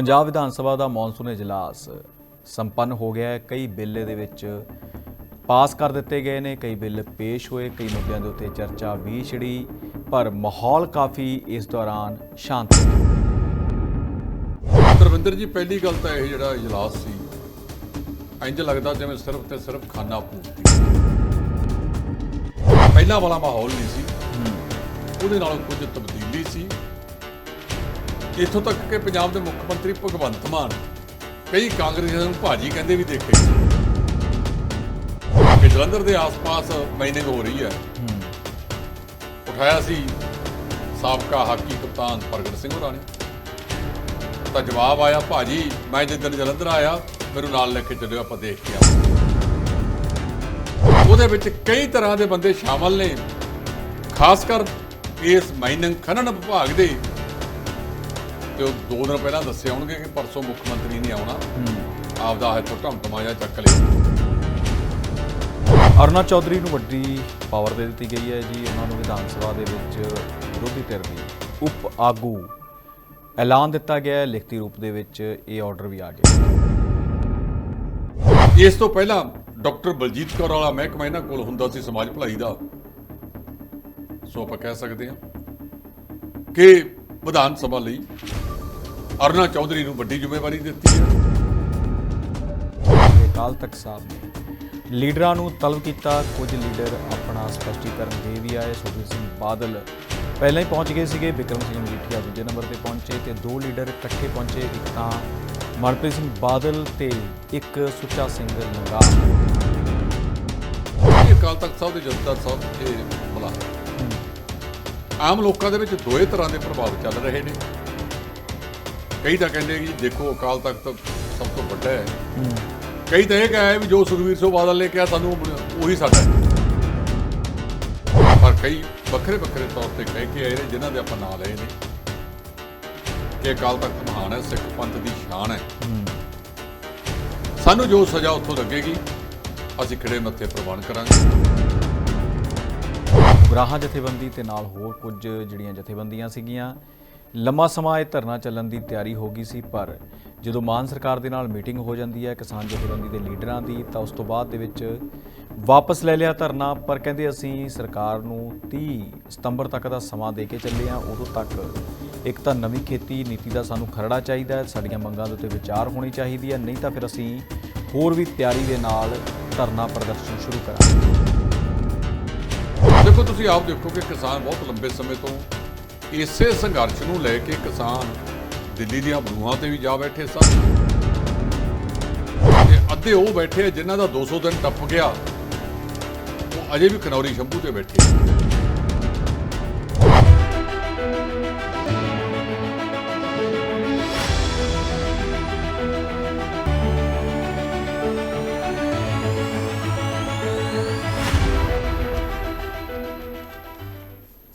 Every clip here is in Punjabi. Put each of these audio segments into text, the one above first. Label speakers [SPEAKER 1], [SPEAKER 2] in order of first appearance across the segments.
[SPEAKER 1] ਪੰਜਾਬ ਵਿਧਾਨ ਸਭਾ ਦਾ ਮੌਨਸੂਨ ਇਜਲਾਸ ਸੰਪੰਨ ਹੋ ਗਿਆ ਹੈ। ਕਈ ਬਿੱਲ ਦੇ ਵਿੱਚ ਪਾਸ ਕਰ ਦਿੱਤੇ ਗਏ ਨੇ ਕਈ ਬਿੱਲ ਪੇਸ਼ ਹੋਏ ਕਈ ਮੁੱਦਿਆਂ ਦੇ ਉੱਤੇ ਚਰਚਾ ਵੀ ਛਿੜੀ ਪਰ ਮਾਹੌਲ ਕਾਫੀ ਇਸ ਦੌਰਾਨ ਸ਼ਾਂਤ ਰਿਹਾ
[SPEAKER 2] ਧਰਮਿੰਦਰ ਜੀ ਪਹਿਲੀ ਗੱਲ ਤਾਂ ਇਹ ਜਿਹੜਾ ਇਜਲਾਸ ਸੀ ਇੰਜ ਲੱਗਦਾ ਜਿਵੇਂ ਸਿਰਫ ਤੇ ਸਿਰਫ ਖਾਨਾ ਪੂਰਤੀ। ਪਹਿਲਾਂ ਵਾਲਾ ਮਾਹੌਲ ਨਹੀਂ ਸੀ। ਉਹਦੇ ਨਾਲੋਂ ਕੁਝ ਤਬਦੀਲੀ ਸੀ। ਇੱਥੋਂ ਤੱਕ ਕਿ ਪੰਜਾਬ ਦੇ ਮੁੱਖ ਮੰਤਰੀ ਭਗਵੰਤ ਮਾਨ, ਕਈ ਕਾਂਗਰਸੀਆਂ ਨੂੰ ਭਾਜੀ ਕਹਿੰਦੇ ਵੀ ਦੇਖੇ। ਕਿ ਜਲੰਧਰ ਦੇ ਆਸ-ਪਾਸ ਮਾਈਨਿੰਗ ਹੋ ਰਹੀ ਹੈ। ਉਠਾਇਆ ਸੀ ਸਾਬਕਾ ਹਾਕੀ ਕਪਤਾਨ ਪ੍ਰਗਟ ਸਿੰਘ ਹੋਰਾਂ ਨੇ। ਤਾਂ ਜਵਾਬ ਆਇਆ, ਭਾਜੀ, ਮੈਂ ਜਿੱਦਣ ਜਲੰਧਰ ਆਇਆ, ਮੈਨੂੰ ਨਾਲ ਲੈ ਕੇ ਚੱਲਿਓ, ਆਪਾਂ ਦੇਖ ਕੇ ਆਵਾਂਗੇ। ਉਹਦੇ ਵਿੱਚ ਕਈ ਤਰ੍ਹਾਂ ਦੇ ਬੰਦੇ ਸ਼ਾਮਲ ਨੇ। ਖਾਸ ਕਰ ਇਸ ਮਾਈਨਿੰਗ ਖਨਨ ਵਿਭਾਗ ਦੇ ਤੇ ਉਹ ਦੋ ਦਿਨ ਪਹਿਲਾਂ ਦੱਸੇ ਆਉਣਗੇ ਕਿ ਪਰਸੋਂ ਮੁੱਖ ਮੰਤਰੀ ਨੇ ਆਉਣਾ। ਆਪਦਾ ਇੱਥੋਂ ਢਮਟਮਾ ਜਿਹਾ ਚੱਕ ਲਿਆ
[SPEAKER 1] ਅਰੁਣਾ ਚੌਧਰੀ ਨੂੰ ਵੱਡੀ ਪਾਵਰ ਦੇ ਦਿੱਤੀ ਗਈ ਹੈ ਜੀ। ਉਹਨਾਂ ਨੂੰ ਵਿਧਾਨ ਸਭਾ ਦੇ ਵਿੱਚ ਵਿਰੋਧੀ ਧਿਰ ਦੀ ਉਪ ਆਗੂ ਐਲਾਨ ਦਿੱਤਾ ਗਿਆ ਹੈ। ਲਿਖਤੀ ਰੂਪ ਦੇ ਵਿੱਚ ਇਹ ਆਰਡਰ ਵੀ ਆ ਗਿਆ।
[SPEAKER 2] ਇਸ ਤੋਂ ਪਹਿਲਾਂ ਡਾਕਟਰ ਬਲਜੀਤ ਕੌਰ ਵਾਲਾ ਮਹਿਕਮਾ ਇਹਨਾਂ ਕੋਲ ਹੁੰਦਾ ਸੀ ਸਮਾਜ ਭਲਾਈ ਦਾ। ਸੋ ਆਪਾਂ ਕਹਿ ਸਕਦੇ ਹਾਂ ਕਿ ਵਿਧਾਨ ਸਭਾ ਲਈ ਅਰੁਣਾ ਚੌਧਰੀ ਨੂੰ ਵੱਡੀ ਜ਼ਿੰਮੇਵਾਰੀ ਦਿੱਤੀ ਹੈ।
[SPEAKER 1] ਅਕਾਲ ਤਖਤ ਸਾਹਿਬ ਨੇ ਲੀਡਰਾਂ ਨੂੰ ਤਲਬ ਕੀਤਾ। ਕੁਝ ਲੀਡਰ ਆਪਣਾ ਸਪਸ਼ਟੀਕਰਨ ਦੇ ਵੀ ਆਏ। ਸੁਖਬੀਰ ਸਿੰਘ ਬਾਦਲ ਪਹਿਲਾਂ ਹੀ ਪਹੁੰਚ ਗਏ ਸੀਗੇ। ਵਿਕਰਮ ਸਿੰਘ ਮਜੀਠੀਆ ਦੂਜੇ ਨੰਬਰ ਤੇ ਪਹੁੰਚੇ ਤੇ ਦੋ ਲੀਡਰ ਇਕੱਠੇ ਪਹੁੰਚੇ। ਇੱਕ ਤਾਂ ਮਨਪ੍ਰੀਤ ਸਿੰਘ ਬਾਦਲ ਤੇ ਇੱਕ ਸੁੱਚਾ ਸਿੰਘ ਲੰਗਾ
[SPEAKER 2] ਇਹ ਅਕਾਲ ਤਖਤ ਸਾਹਿਬ ਦੇ ਜਥੇਦਾਰ ਸਾਹਿਬ ਇਹ ਬੁਲਾ ਆਮ ਲੋਕਾਂ ਦੇ ਵਿੱਚ ਦੋਏ ਤਰ੍ਹਾਂ ਦੇ ਪ੍ਰਭਾਵ ਚੱਲ ਰਹੇ ਨੇ। ਕਈ ਤਾਂ ਕਹਿੰਦੇ ਕਿ ਦੇਖੋ ਅਕਾਲ ਤਖਤ ਸਭ ਤੋਂ ਵੱਡਾ ਹੈ। ਕਈ ਤਾਂ ਇਹ ਕਹੇ ਵੀ ਜੋ ਸੁਖਵੀਰ ਸਿੰਘ ਬਾਦਲ ਨੇ ਕਿਹਾ ਸਾਨੂੰ ਉਹੀ ਸਾਡਾ ਹੈ। ਪਰ ਕਈ ਵੱਖਰੇ ਵੱਖਰੇ ਤੌਰ ਤੇ ਕਹਿ ਕੇ ਆਏ ਨੇ ਜਿਨ੍ਹਾਂ ਦੇ ਆਪਾਂ ਨਾਂ ਲਏ ਨੇ ਕਿ ਅਕਾਲ ਤਖਤ ਮਹਾਨ ਹੈ, ਸਿੱਖ ਪੰਥ ਦੀ ਸ਼ਾਨ ਹੈ। ਸਾਨੂੰ ਜੋ ਸਜ਼ਾ ਉੱਥੋਂ ਲੱਗੇਗੀ, ਅਸੀਂ ਖੜੇ ਮੱਥੇ ਪ੍ਰਵਾਨ ਕਰਾਂਗੇ।
[SPEAKER 1] ਗੁਰਾਹਾਂ, ਜਥੇਬੰਦੀ ਤੇ ਨਾਲ ਹੋਰ ਕੁਝ ਜਿਹੜੀਆਂ ਜਥੇਬੰਦੀਆਂ ਸੀਗੀਆਂ ਲੰਮਾ ਸਮਾਂ ਇਹ ਧਰਨਾ ਚੱਲਣ ਦੀ ਤਿਆਰੀ ਹੋ ਗਈ ਸੀ, ਪਰ ਜਦੋਂ ਮਾਨ ਸਰਕਾਰ ਦੇ ਨਾਲ ਮੀਟਿੰਗ ਹੋ ਜਾਂਦੀ ਹੈ, ਕਿਸਾਨ ਜਥੇਬੰਦੀ ਦੇ ਲੀਡਰਾਂ ਦੀ, ਤਾਂ ਉਸ ਤੋਂ ਬਾਅਦ ਦੇ ਵਿੱਚ ਵਾਪਸ ਲੈ ਲਿਆ ਧਰਨਾ। ਪਰ ਕਹਿੰਦੇ ਅਸੀਂ ਸਰਕਾਰ ਨੂੰ 30 ਸਤੰਬਰ ਤੱਕ ਦਾ ਸਮਾਂ ਦੇ ਕੇ ਚੱਲੇ ਆ ਉਦੋਂ ਤੱਕ ਇੱਕ ਤਾਂ ਨਵੀਂ ਖੇਤੀ ਨੀਤੀ ਦਾ ਸਾਨੂੰ ਖਰੜਾ ਚਾਹੀਦਾ ਹੈ, ਸਾਡੀਆਂ ਮੰਗਾਂ ਦੇ ਉੱਤੇ ਵਿਚਾਰ ਹੋਣੀ ਚਾਹੀਦੀ ਹੈ। ਨਹੀਂ ਤਾਂ ਫਿਰ ਅਸੀਂ ਹੋਰ ਵੀ ਤਿਆਰੀ ਦੇ ਨਾਲ ਧਰਨਾ ਪ੍ਰਦਰਸ਼ਨ ਸ਼ੁਰੂ ਕਰਾਂਗੇ।
[SPEAKER 2] ਦੇਖੋ, ਤੁਸੀਂ ਆਪ ਦੇਖੋ ਕਿ ਕਿਸਾਨ ਬਹੁਤ ਲੰਬੇ ਸਮੇਂ ਤੋਂ ਇਸੇ ਸੰਘਰਸ਼ ਨੂੰ ਲੈ ਕੇ ਕਿਸਾਨ ਦਿੱਲੀ ਦੀਆਂ ਬਰੂਹਾਂ ਤੇ ਵੀ ਜਾ ਬੈਠੇ ਸਨ। ਤੇ ਅੱਧੇ ਉਹ ਬੈਠੇ ਆ ਜਿਨ੍ਹਾਂ ਦਾ 200 ਦਿਨ ਟੱਪ ਗਿਆ। ਉਹ ਅਜੇ ਵੀ ਖਨੌਰੀ ਸ਼ੰਭੂ ਤੇ ਬੈਠੇ।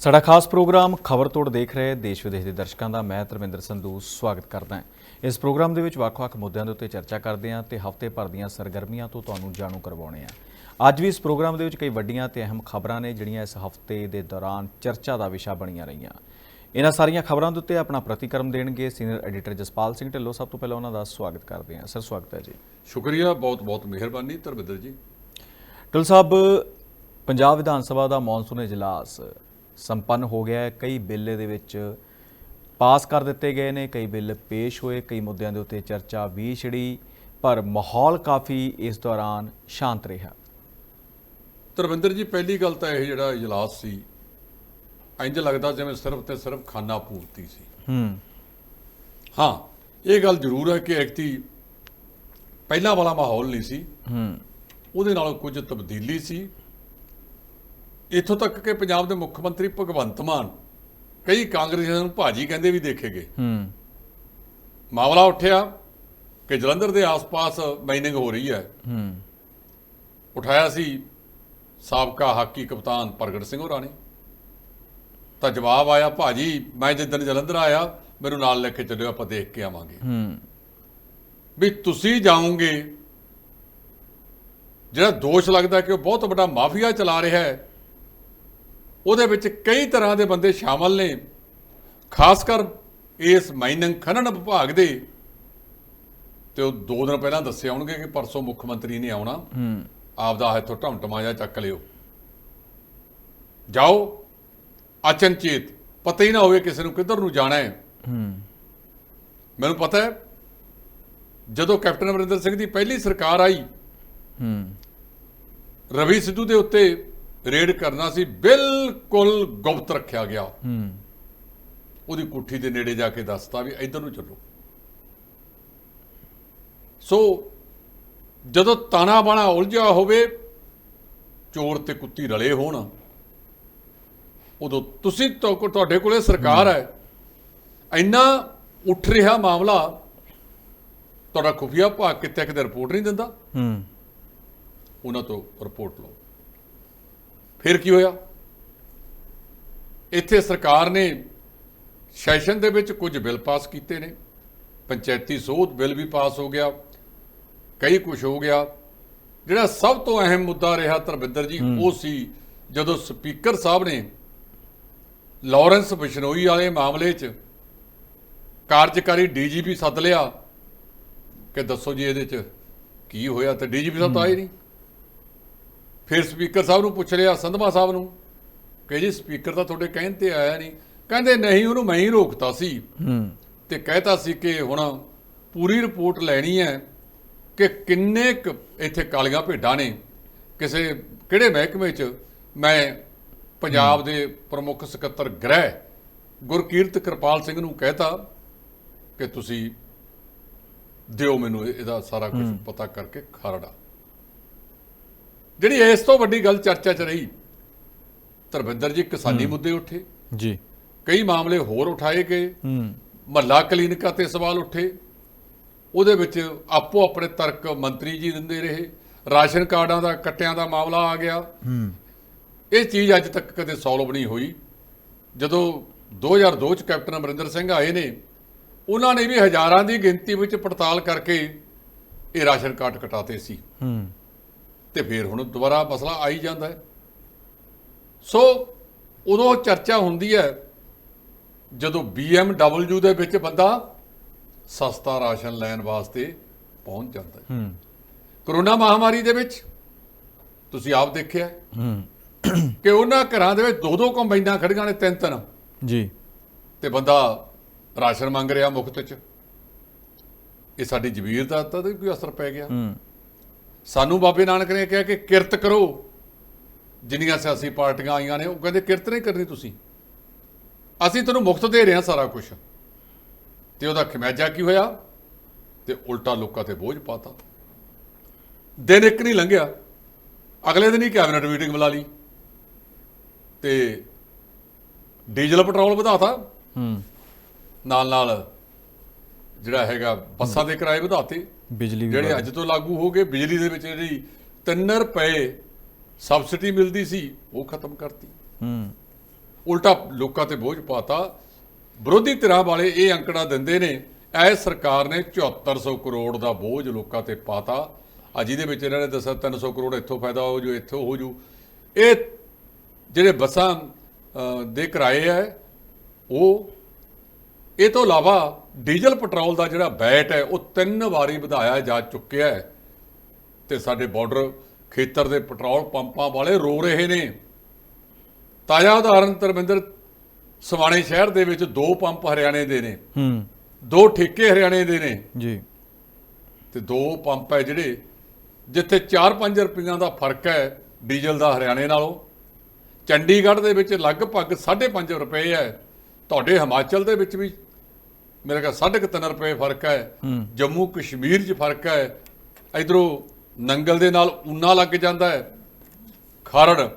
[SPEAKER 1] ਸਾਡਾ ਖਾਸ ਪ੍ਰੋਗਰਾਮ ਖਬਰ ਤੋੜ ਦੇਖ ਰਹੇ ਦੇਸ਼ ਵਿਦੇਸ਼ ਦੇ ਦਰਸ਼ਕਾਂ ਦਾ। ਮੈਂ ਧਰਮਿੰਦਰ ਸੰਧੂ ਸਵਾਗਤ ਕਰਦਾ ਹਾਂ। ਇਸ ਪ੍ਰੋਗਰਾਮ ਦੇ ਵਿੱਚ ਵੱਖ-ਵੱਖ ਮੁੱਦਿਆਂ ਦੇ ਉੱਤੇ ਚਰਚਾ ਕਰਦੇ ਹਾਂ ਤੇ ਹਫ਼ਤੇ ਭਰ ਦੀਆਂ ਸਰਗਰਮੀਆਂ ਤੋਂ ਤੁਹਾਨੂੰ ਜਾਣੂ ਕਰਵਾਉਣੇ ਆ ਅੱਜ ਵੀ ਇਸ ਪ੍ਰੋਗਰਾਮ ਦੇ ਵਿੱਚ ਕਈ ਵੱਡੀਆਂ ਤੇ ਅਹਿਮ ਖਬਰਾਂ ਨੇ ਜਿਹੜੀਆਂ ਇਸ ਹਫ਼ਤੇ ਦੇ ਦੌਰਾਨ ਚਰਚਾ ਦਾ ਵਿਸ਼ਾ ਬਣੀਆਂ ਰਹੀਆਂ। ਇਹਨਾਂ ਸਾਰੀਆਂ ਖਬਰਾਂ ਦੇ ਉੱਤੇ ਆਪਣਾ ਪ੍ਰਤੀਕਰਮ ਦੇਣਗੇ ਸੀਨੀਅਰ ਐਡੀਟਰ ਜਸਪਾਲ ਸਿੰਘ ਢਿੱਲੋਂ। ਸਭ ਤੋਂ ਪਹਿਲਾਂ ਉਹਨਾਂ ਦਾ ਸਵਾਗਤ ਕਰਦੇ ਹਾਂ। ਸਰ ਸਵਾਗਤ ਹੈ ਜੀ।
[SPEAKER 2] ਸ਼ੁਕਰੀਆ ਬਹੁਤ ਬਹੁਤ ਮਿਹਰਬਾਨੀ ਧਰਮਿੰਦਰ ਜੀ।
[SPEAKER 1] ਢਿੱਲੋਂ ਸਾਹਿਬ ਪੰਜਾਬ ਵਿਧਾਨ ਸਭਾ ਦਾ ਮੌਨਸੂਨ ਇਜਲਾਸ। ਸੰਪੰਨ ਹੋ ਗਿਆ ਹੈ। ਕਈ ਬਿੱਲ ਦੇ ਵਿੱਚ ਪਾਸ ਕਰ ਦਿੱਤੇ ਗਏ ਨੇ ਕਈ ਬਿੱਲ ਪੇਸ਼ ਹੋਏ ਕਈ ਮੁੱਦਿਆਂ ਦੇ ਉੱਤੇ ਚਰਚਾ ਵੀ ਛਿੜੀ ਪਰ ਮਾਹੌਲ ਕਾਫੀ ਇਸ ਦੌਰਾਨ ਸ਼ਾਂਤ ਰਿਹਾ।
[SPEAKER 2] ਧਰਮਿੰਦਰ ਜੀ ਪਹਿਲੀ ਗੱਲ ਤਾਂ ਇਹ ਜਿਹੜਾ ਇਜਲਾਸ ਸੀ ਇੰਜ ਲੱਗਦਾ ਜਿਵੇਂ ਸਿਰਫ ਤੇ ਸਿਰਫ ਖਾਨਾ ਪੂਰਤੀ ਸੀ।
[SPEAKER 1] ਹੂੰ।
[SPEAKER 2] ਹਾਂ ਇਹ ਗੱਲ ਜ਼ਰੂਰ ਹੈ ਕਿ ਐਕਟੀ ਪਹਿਲਾਂ ਵਾਲਾ ਮਾਹੌਲ ਨਹੀਂ ਸੀ।
[SPEAKER 1] ਹੂੰ।
[SPEAKER 2] ਉਹਦੇ ਨਾਲੋਂ ਕੁਝ ਤਬਦੀਲੀ ਸੀ। ਇੱਥੋਂ ਤੱਕ ਕਿ ਪੰਜਾਬ ਦੇ ਮੁੱਖ ਮੰਤਰੀ ਭਗਵੰਤ ਮਾਨ ਕਈ ਕਾਂਗਰਸੀਆਂ ਨੂੰ ਭਾਜੀ ਕਹਿੰਦੇ ਵੀ ਦੇਖੇ ਗਏ।
[SPEAKER 1] ਹੂੰ।
[SPEAKER 2] ਮਾਮਲਾ ਉੱਠਿਆ ਕਿ ਜਲੰਧਰ ਦੇ ਆਸ-ਪਾਸ ਮਾਈਨਿੰਗ ਹੋ ਰਹੀ ਹੈ।
[SPEAKER 1] ਹੂੰ।
[SPEAKER 2] ਉਠਾਇਆ ਸੀ ਸਾਬਕਾ ਹਾਕੀ ਕਪਤਾਨ ਪ੍ਰਗਟ ਸਿੰਘ ਹੋਰਾਂ ਨੇ। ਤਾਂ ਜਵਾਬ ਆਇਆ ਭਾਜੀ ਮੈਂ ਜਿੱਦਣ ਜਲੰਧਰ ਆਇਆ ਮੈਨੂੰ ਨਾਲ ਲੈ ਕੇ ਚੱਲਿਓ ਆਪਾਂ ਦੇਖ ਕੇ ਆਵਾਂਗੇ।
[SPEAKER 1] ਹੂੰ।
[SPEAKER 2] ਵੀ ਤੁਸੀਂ ਜਾਓਗੇ ਜਿਹੜਾ ਦੋਸ਼ ਲੱਗਦਾ ਕਿ ਉਹ ਬਹੁਤ ਵੱਡਾ ਮਾਫੀਆ ਚਲਾ ਰਿਹਾ ਹੈ ਉਹਦੇ ਵਿੱਚ ਕਈ ਤਰ੍ਹਾਂ ਦੇ ਬੰਦੇ ਸ਼ਾਮਲ ਨੇ। ਖਾਸ ਕਰ ਇਸ ਮਾਈਨਿੰਗ ਖਨਨ ਵਿਭਾਗ ਦੇ। ਤੇ ਉਹ ਦੋ ਦਿਨ ਪਹਿਲਾਂ ਦੱਸਿਆ ਹੋਣਗੇ ਕਿ ਪਰਸੋਂ ਮੁੱਖ ਮੰਤਰੀ ਨੇ ਆਉਣਾ।
[SPEAKER 1] ਹੂੰ।
[SPEAKER 2] ਆਪਦਾ ਇੱਥੋਂ ਢਮਟਮਾ ਜਾ ਚੱਕ ਲਿਓ। ਜਾਓ। ਅਚਨਚੇਤ। ਪਤਾ ਹੀ ਨਾ ਹੋਵੇ ਕਿਸੇ ਨੂੰ ਕਿੱਧਰ ਨੂੰ ਜਾਣਾ ਹੈ।
[SPEAKER 1] ਹੂੰ।
[SPEAKER 2] ਮੈਨੂੰ ਪਤਾ ਹੈ ਜਦੋਂ ਕੈਪਟਨ ਅਮਰਿੰਦਰ ਸਿੰਘ ਦੀ ਪਹਿਲੀ ਸਰਕਾਰ ਆਈ
[SPEAKER 1] ਹੂੰ।
[SPEAKER 2] ਰਵੀ ਸਿੱਧੂ ਦੇ ਉੱਤੇ ਰੇਡ ਕਰਨਾ ਸੀ ਬਿਲਕੁਲ ਗੁਪਤ ਰੱਖਿਆ ਗਿਆ।
[SPEAKER 1] ਹੂੰ।
[SPEAKER 2] ਉਹਦੀ ਕੁੱਠੀ ਦੇ ਨੇੜੇ ਜਾ ਕੇ ਦੱਸਤਾ ਵੀ ਇੱਧਰ ਨੂੰ ਚੱਲੋ। ਸੋ ਜਦੋਂ ਤਾਣਾ ਬਾਣਾ ਉਲਝਿਆ ਹੋਵੇ ਚੋਰ ਤੇ ਕੁੱਤੀ ਰਲੇ ਹੋਣ ਉਦੋਂ ਤੁਸੀਂ ਤੁਹਾਡੇ ਕੋਲੇ ਸਰਕਾਰ ਹੈ। ਇੰਨਾ ਉੱਠ ਰਿਹਾ ਮਾਮਲਾ ਤੁਹਾਡਾ ਖੁਫੀਆ ਭਾਗ ਕਿਤੇ ਕਿਤੇ ਰਿਪੋਰਟ ਨਹੀਂ ਦਿੰਦਾ।
[SPEAKER 1] ਹੂੰ।
[SPEAKER 2] ਉਹਨਾਂ ਤੋਂ ਰਿਪੋਰਟ ਲਓ। ਫਿਰ ਕੀ ਹੋਇਆ? ਇੱਥੇ ਸਰਕਾਰ ਨੇ ਸੈਸ਼ਨ ਦੇ ਵਿੱਚ ਕੁਝ ਬਿੱਲ ਪਾਸ ਕੀਤੇ ਨੇ। ਪੰਚਾਇਤੀ ਸੋਧ ਬਿੱਲ ਵੀ ਪਾਸ ਹੋ ਗਿਆ। ਕਈ ਕੁਝ ਹੋ ਗਿਆ। ਜਿਹੜਾ ਸਭ ਤੋਂ ਅਹਿਮ ਮੁੱਦਾ ਰਿਹਾ ਧਰਮਿੰਦਰ ਜੀ ਉਹ ਸੀ ਜਦੋਂ ਸਪੀਕਰ ਸਾਹਿਬ ਨੇ ਲਾਰੈਂਸ ਬਿਸ਼ਨੋਈ ਵਾਲੇ ਮਾਮਲੇ 'ਚ ਕਾਰਜਕਾਰੀ ਡੀਜੀਪੀ ਸੱਦ ਲਿਆ ਕਿ ਦੱਸੋ ਜੀ ਇਹਦੇ 'ਚ ਕੀ ਹੋਇਆ ਤੇ ਡੀਜੀਪੀ ਸਾਹਿਬ ਤਾਂ ਆਏ ਨਹੀਂ। ਫਿਰ ਸਪੀਕਰ ਸਾਹਿਬ ਨੂੰ ਪੁੱਛ ਲਿਆ ਸੰਧਮਾ ਸਾਹਿਬ ਨੂੰ ਕਿ ਜੀ ਸਪੀਕਰ ਤਾਂ ਤੁਹਾਡੇ ਕਹਿਣ ਤੇ ਆਇਆ ਨਹੀਂ। ਕਹਿੰਦੇ ਨਹੀਂ ਉਹਨੂੰ ਮੈਂ ਹੀ ਰੋਕਤਾ ਸੀ।
[SPEAKER 1] ਹੂੰ।
[SPEAKER 2] ਤੇ ਕਹਿਤਾ ਸੀ ਕਿ ਹੁਣ ਪੂਰੀ ਰਿਪੋਰਟ ਲੈਣੀ ਹੈ ਕਿ ਕਿੰਨੇ ਕੁ ਇੱਥੇ ਕਾਲੀਆਂ ਭੇਡਾਂ ਨੇ। ਕਿਸੇ ਕਿਹੜੇ ਮਹਿਕਮੇ 'ਚ? ਮੈਂ ਪੰਜਾਬ ਦੇ ਪ੍ਰਮੁੱਖ ਸਕੱਤਰ ਗ੍ਰਹਿ ਗੁਰਕੀਰਤ ਕਿਰਪਾਲ ਸਿੰਘ ਨੂੰ ਕਹਿਤਾ ਕਿ ਤੁਸੀਂ ਦਿਓ ਮੈਨੂੰ ਇਹ- ਇਹਦਾ ਸਾਰਾ ਕੁਝ ਪਤਾ ਕਰਕੇ ਖਰੜਾ। ਜਿਹੜੀ ਇਸ ਤੋਂ ਵੱਡੀ ਗੱਲ ਚਰਚਾ 'ਚ ਰਹੀ ਧਰਮਿੰਦਰ ਜੀ ਕਿਸਾਨੀ ਮੁੱਦੇ ਉੱਠੇ।
[SPEAKER 1] ਜੀ।
[SPEAKER 2] ਕਈ ਮਾਮਲੇ ਹੋਰ ਉਠਾਏ ਗਏ।
[SPEAKER 1] ਹੂੰ।
[SPEAKER 2] ਮਹੱਲਾ ਕਲੀਨਿਕਾਂ ਤੇ ਸਵਾਲ ਉੱਠੇ। ਉਹਦੇ ਵਿੱਚ ਆਪੋ ਆਪਣੇ ਤਰਕ ਮੰਤਰੀ ਜੀ ਦਿੰਦੇ ਰਹੇ। ਰਾਸ਼ਨ ਕਾਰਡਾਂ ਦਾ ਕੱਟਿਆਂ ਦਾ ਮਾਮਲਾ ਆ ਗਿਆ। ਇਹ ਚੀਜ਼ ਅੱਜ ਤੱਕ ਕਦੇ ਸੋਲਵ ਨਹੀਂ ਹੋਈ। ਜਦੋਂ 2002 ਚ ਕੈਪਟਨ ਅਮਰਿੰਦਰ ਸਿੰਘ ਆਏ ਨੇ ਉਹਨਾਂ ਨੇ ਵੀ ਹਜ਼ਾਰਾਂ ਦੀ ਗਿਣਤੀ ਵਿੱਚ ਪੜਤਾਲ ਕਰਕੇ ਇਹ ਰਾਸ਼ਨ ਕਾਰਡ ਕਟਾਤੇ ਸੀ।
[SPEAKER 1] ਹੂੰ।
[SPEAKER 2] ਤੇ ਫਿਰ ਹੁਣ ਦੁਬਾਰਾ ਮਸਲਾ ਆਈ ਜਾਂਦਾ ਹੈ। ਸੋ ਉਦੋਂ ਚਰਚਾ ਹੁੰਦੀ ਹੈ ਜਦੋਂ BMW ਦੇ ਵਿੱਚ ਬੰਦਾ ਸਸਤਾ ਰਾਸ਼ਨ ਲੈਣ ਵਾਸਤੇ ਪਹੁੰਚ ਜਾਂਦਾ ਹੈ।
[SPEAKER 1] ਹੂੰ।
[SPEAKER 2] ਕਰੋਨਾ ਮਹਾਮਾਰੀ ਦੇ ਵਿੱਚ ਤੁਸੀਂ ਆਪ ਦੇਖਿਆ ਹੈ
[SPEAKER 1] ਹੂੰ।
[SPEAKER 2] ਕਿ ਉਹਨਾਂ ਘਰਾਂ ਦੇ ਵਿੱਚ ਦੋ ਦੋ ਕੰਬਾਈਨਾਂ ਖੜੀਆਂ ਨੇ ਤਿੰਨ ਤਿੰਨ
[SPEAKER 1] ਜੀ।
[SPEAKER 2] ਤੇ ਬੰਦਾ ਰਾਸ਼ਨ ਮੰਗ ਰਿਹਾ ਮੁਫਤ ਚ। ਇਹ ਸਾਡੀ ਜ਼ਮੀਰ ਦਾ ਤਾਂ ਕੋਈ ਅਸਰ ਪੈ ਗਿਆ।
[SPEAKER 1] ਹੂੰ।
[SPEAKER 2] ਸਾਨੂੰ ਬਾਬੇ ਨਾਨਕ ਨੇ ਕਿਹਾ ਕਿ ਕਿਰਤ ਕਰੋ। ਜਿੰਨੀਆਂ ਸਿਆਸੀ ਪਾਰਟੀਆਂ ਆਈਆਂ ਨੇ ਉਹ ਕਹਿੰਦੇ ਕਿਰਤ ਨਹੀਂ ਕਰਨੀ ਤੁਸੀਂ। ਅਸੀਂ ਤੁਹਾਨੂੰ ਮੁਫਤ ਦੇ ਰਹੇ ਹਾਂ ਸਾਰਾ ਕੁਝ ਤੇ ਉਹਦਾ ਖਮਿਆਜਾ ਕੀ ਹੋਇਆ? ਤੇ ਉਲਟਾ ਲੋਕਾਂ ਤੇ ਬੋਝ ਪਾਤਾ। ਦਿਨ ਇੱਕ ਨਹੀਂ ਲੰਘਿਆ। ਅਗਲੇ ਦਿਨ ਹੀ ਕੈਬਨਿਟ ਮੀਟਿੰਗ ਬੁਲਾ ਲਈ। ਤੇ ਡੀਜ਼ਲ ਪੈਟਰੋਲ ਵਧਾਤਾ।
[SPEAKER 1] ਹੂੰ।
[SPEAKER 2] ਨਾਲ ਨਾਲ ਜਿਹੜਾ ਹੈਗਾ ਬੱਸਾਂ ਦੇ ਕਿਰਾਏ ਵਧਾਤੇ।
[SPEAKER 1] ਬਿਜਲੀ
[SPEAKER 2] ਜਿਹੜੇ ਅੱਜ ਤੋਂ ਲਾਗੂ ਹੋ ਗਏ ਬਿਜਲੀ ਦੇ ਵਿੱਚ ਜਿਹੜੀ 3 ਰੁਪਏ ਸਬਸਿਡੀ ਮਿਲਦੀ ਸੀ ਉਹ ਖਤਮ ਕਰਤੀ।
[SPEAKER 1] ਹੂੰ।
[SPEAKER 2] ਉਲਟਾ ਲੋਕਾਂ ਤੇ ਬੋਝ ਪਾਤਾ। ਵਿਰੋਧੀ ਧਿਰਾਂ ਵਾਲੇ ਇਹ ਅੰਕੜਾ ਦਿੰਦੇ ਨੇ ਐ ਸਰਕਾਰ ਨੇ 7400 ਕਰੋੜ ਦਾ ਬੋਝ ਲੋਕਾਂ ਤੇ ਪਾਤਾ। ਆ ਜਿਹਦੇ ਵਿੱਚ ਇਹਨਾਂ ਨੇ ਦੱਸਿਆ 300 ਕਰੋੜ ਇੱਥੋਂ ਫਾਇਦਾ ਹੋ ਜੂ ਇੱਥੋਂ ਹੋ ਜੂ। ਇਹ ਜਿਹੜੇ ਬੱਸਾਂ ਦੇ ਕਿਰਾਏ ਹੈ ਉਹ ਇਹ ਤੋਂ ਇਲਾਵਾ ਡੀਜ਼ਲ ਪੈਟਰੋਲ ਦਾ ਜਿਹੜਾ ਬੈਟ ਹੈ ਉਹ ਤਿੰਨ ਵਾਰੀ ਵਧਾਇਆ ਜਾ ਚੁੱਕਿਆ ਹੈ। ਤੇ ਸਾਡੇ ਬਾਰਡਰ ਖੇਤਰ ਦੇ ਪੈਟਰੋਲ ਪੰਪਾਂ ਵਾਲੇ ਰੋ ਰਹੇ ਨੇ। ਤਾਜ਼ਾ ਉਦਾਹਰਨ ਧਰਮਿੰਦਰ ਸਵਾਣੇ ਸ਼ਹਿਰ ਦੇ ਵਿੱਚ ਦੋ ਪੰਪ ਹਰਿਆਣੇ ਦੇ ਨੇ।
[SPEAKER 1] ਹੂੰ।
[SPEAKER 2] ਦੋ ਠੇਕੇ ਹਰਿਆਣੇ ਦੇ ਨੇ।
[SPEAKER 1] ਜੀ।
[SPEAKER 2] ਤੇ ਦੋ ਪੰਪ ਹੈ ਜਿਹੜੇ ਜਿੱਥੇ 4-5 ਰੁਪਈਆਂ ਦਾ ਫ਼ਰਕ ਹੈ ਡੀਜ਼ਲ ਦਾ ਹਰਿਆਣੇ ਨਾਲੋਂ। ਚੰਡੀਗੜ੍ਹ ਦੇ ਵਿੱਚ ਲਗਭਗ 5.5 ਰੁਪਏ ਹੈ। ਤੁਹਾਡੇ ਹਿਮਾਚਲ ਦੇ ਵਿੱਚ ਵੀ ਮੇਰੇ ਖਿਆਲ ਸਾਢੇ ਕੁ ਤਿੰਨ ਰੁਪਏ ਫ਼ਰਕ ਹੈ, ਜੰਮੂ ਕਸ਼ਮੀਰ 'ਚ ਫ਼ਰਕ ਹੈ, ਇਧਰੋਂ ਨੰਗਲ ਦੇ ਨਾਲ ਊਨਾ ਲੱਗ ਜਾਂਦਾ ਹੈ, ਖਰੜ,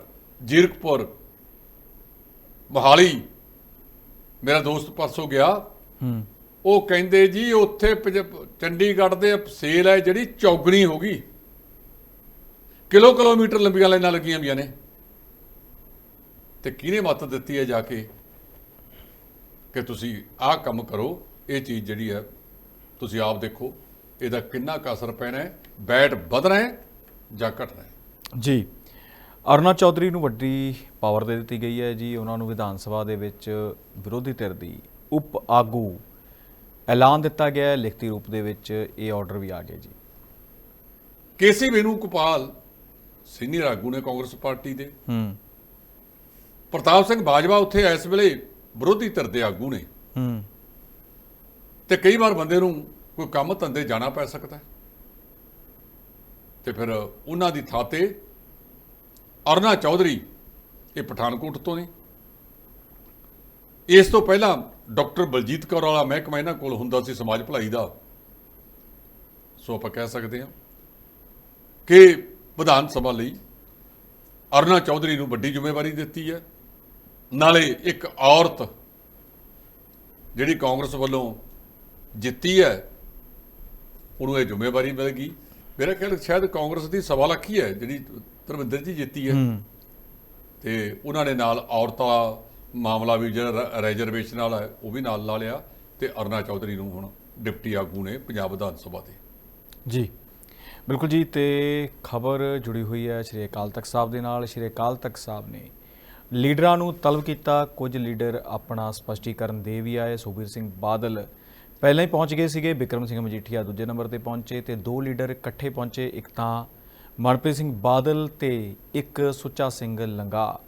[SPEAKER 2] ਜੀਰਕਪੁਰ, ਮੋਹਾਲੀ, ਮੇਰਾ ਦੋਸਤ ਪਰਸੋਂ ਗਿਆ। ਉਹ ਕਹਿੰਦੇ ਜੀ ਉੱਥੇ ਪਜ- ਚੰਡੀਗੜ੍ਹ ਦੇ ਸੇਲ ਹੈ ਜਿਹੜੀ ਚੌਗਣੀ ਹੋ ਗਈ। ਕਿਲੋ ਕਿਲੋਮੀਟਰ ਲੰਬੀਆਂ ਲਾਈਨਾਂ ਲੱਗੀਆਂ ਹੋਈਆਂ ਨੇ। ਤੇ ਕਿਹਨੇ ਮੱਤ ਦਿੱਤੀ ਹੈ ਜਾ ਕੇ ਕਿ ਤੁਸੀਂ ਆਹ ਕੰਮ ਕਰੋ? ਇਹ ਚੀਜ਼ ਜਿਹੜੀ ਹੈ ਤੁਸੀਂ ਆਪ ਦੇਖੋ ਇਹਦਾ ਕਿੰਨਾ ਅਸਰ ਪੈਣਾ ਹੈ ਬੈਟ ਵਧਣਾ ਹੈ ਜਾਂ ਘਟਣਾ ਹੈ?
[SPEAKER 1] ਜੀ ਅਰੁਣਾ ਚੌਧਰੀ ਨੂੰ ਵੱਡੀ ਪਾਵਰ ਦੇ ਦਿੱਤੀ ਗਈ ਹੈ ਜੀ ਉਹਨਾਂ ਨੂੰ ਵਿਧਾਨ ਸਭਾ ਦੇ ਵਿੱਚ ਵਿਰੋਧੀ ਧਿਰ ਦੀ ਉਪ ਆਗੂ ਐਲਾਨ ਦਿੱਤਾ ਗਿਆ ਹੈ ਲਿਖਤੀ ਰੂਪ ਦੇ ਵਿੱਚ ਇਹ ਆਰਡਰ ਵੀ ਆ ਗਏ ਜੀ।
[SPEAKER 2] ਕੇਸੀ ਵੇਨੂ ਗੋਪਾਲ ਸੀਨੀਅਰ ਆਗੂ ਨੇ ਕਾਂਗਰਸ ਪਾਰਟੀ ਦੇ।
[SPEAKER 1] ਹੂੰ।
[SPEAKER 2] ਪ੍ਰਤਾਪ ਸਿੰਘ ਬਾਜਵਾ ਉੱਥੇ ਇਸ ਵੇਲੇ ਵਿਰੋਧੀ ਧਿਰ ਦੇ ਆਗੂ ਨੇ।
[SPEAKER 1] ਹੂੰ।
[SPEAKER 2] ਤੇ ਕਈ ਵਾਰ ਬੰਦੇ ਨੂੰ ਕੋਈ ਕੰਮ ਧੰਦੇ ਜਾਣਾ ਪੈ ਸਕਦਾ ਹੈ। ਤੇ ਫਿਰ ਉਹਨਾਂ ਦੀ ਥਾਂ ਤੇ ਅਰਨਾ ਚੌਧਰੀ, ਇਹ ਪਠਾਨਕੋਟ ਤੋਂ ਨੇ। ਇਸ ਤੋਂ ਪਹਿਲਾਂ ਡਾਕਟਰ ਬਲਜੀਤ ਕੌਰ ਵਾਲਾ ਮਹਿਕਮਾ ਇਹਨਾਂ ਕੋਲ ਹੁੰਦਾ ਸੀ ਸਮਾਜ ਭਲਾਈ ਦਾ। ਸੋ ਆਪਾਂ ਕਹਿ ਸਕਦੇ ਹਾਂ ਕਿ ਵਿਧਾਨ ਸਭਾ ਲਈ ਅਰਨਾ ਚੌਧਰੀ ਨੂੰ ਵੱਡੀ ਜ਼ਿੰਮੇਵਾਰੀ ਦਿੱਤੀ ਹੈ। ਨਾਲੇ ਇੱਕ ਔਰਤ ਜਿਹੜੀ ਕਾਂਗਰਸ ਵੱਲੋਂ ਜਿੱਤੀ ਹੈ ਉਹਨੂੰ ਇਹ ਜ਼ਿੰਮੇਵਾਰੀ ਮਿਲ ਗਈ ਮੇਰਾ ਖਿਆਲ ਸ਼ਾਇਦ ਕਾਂਗਰਸ ਦੀ ਸਵਾ ਲੱਖ ਹੀ ਹੈ ਜਿਹੜੀ ਧਰਮਿੰਦਰ ਜੀ ਜਿੱਤੀ ਹੈ। ਤੇ ਉਹਨਾਂ ਨੇ ਨਾਲ ਔਰਤਾਂ ਮਾਮਲਾ ਵੀ ਜਿਹੜਾ ਰਿਜ਼ਰਵੇਸ਼ਨ ਵਾਲਾ ਹੈ ਉਹ ਵੀ ਨਾਲ ਲਾ ਲਿਆ ਤੇ ਅਰਨਾ ਚੌਧਰੀ ਨੂੰ ਹੁਣ ਡਿਪਟੀ ਆਗੂ ਨੇ ਪੰਜਾਬ ਵਿਧਾਨ ਸਭਾ ਦੇ।
[SPEAKER 1] ਜੀ। ਬਿਲਕੁਲ ਜੀ ਤੇ ਖਬਰ ਜੁੜੀ ਹੋਈ ਹੈ ਸ਼੍ਰੀ ਅਕਾਲ ਤਖਤ ਸਾਹਿਬ ਦੇ ਨਾਲ। ਸ਼੍ਰੀ ਅਕਾਲ ਤਖਤ ਸਾਹਿਬ ਨੇ ਲੀਡਰਾਂ ਨੂੰ ਤਲਬ ਕੀਤਾ। ਕੁਝ ਲੀਡਰ ਆਪਣਾ ਸਪਸ਼ਟੀਕਰਨ ਦੇ ਵੀ ਆਏ। ਸੁਖਬੀਰ ਸਿੰਘ ਬਾਦਲ ਪਹਿਲਾਂ ਹੀ ਪਹੁੰਚ ਗਏ ਸੀਗੇ ਬਿਕਰਮ ਸਿੰਘ ਮਜੀਠੀਆ ਦੂਜੇ ਨੰਬਰ ਤੇ ਪਹੁੰਚੇ ਤੇ ਦੋ ਲੀਡਰ ਇਕੱਠੇ ਪਹੁੰਚੇ ਇੱਕ ਤਾਂ ਮਨਪ੍ਰੀਤ ਸਿੰਘ ਬਾਦਲ ਤੇ ਇੱਕ ਸੁੱਚਾ ਸਿੰਘ ਲੰਗਾ।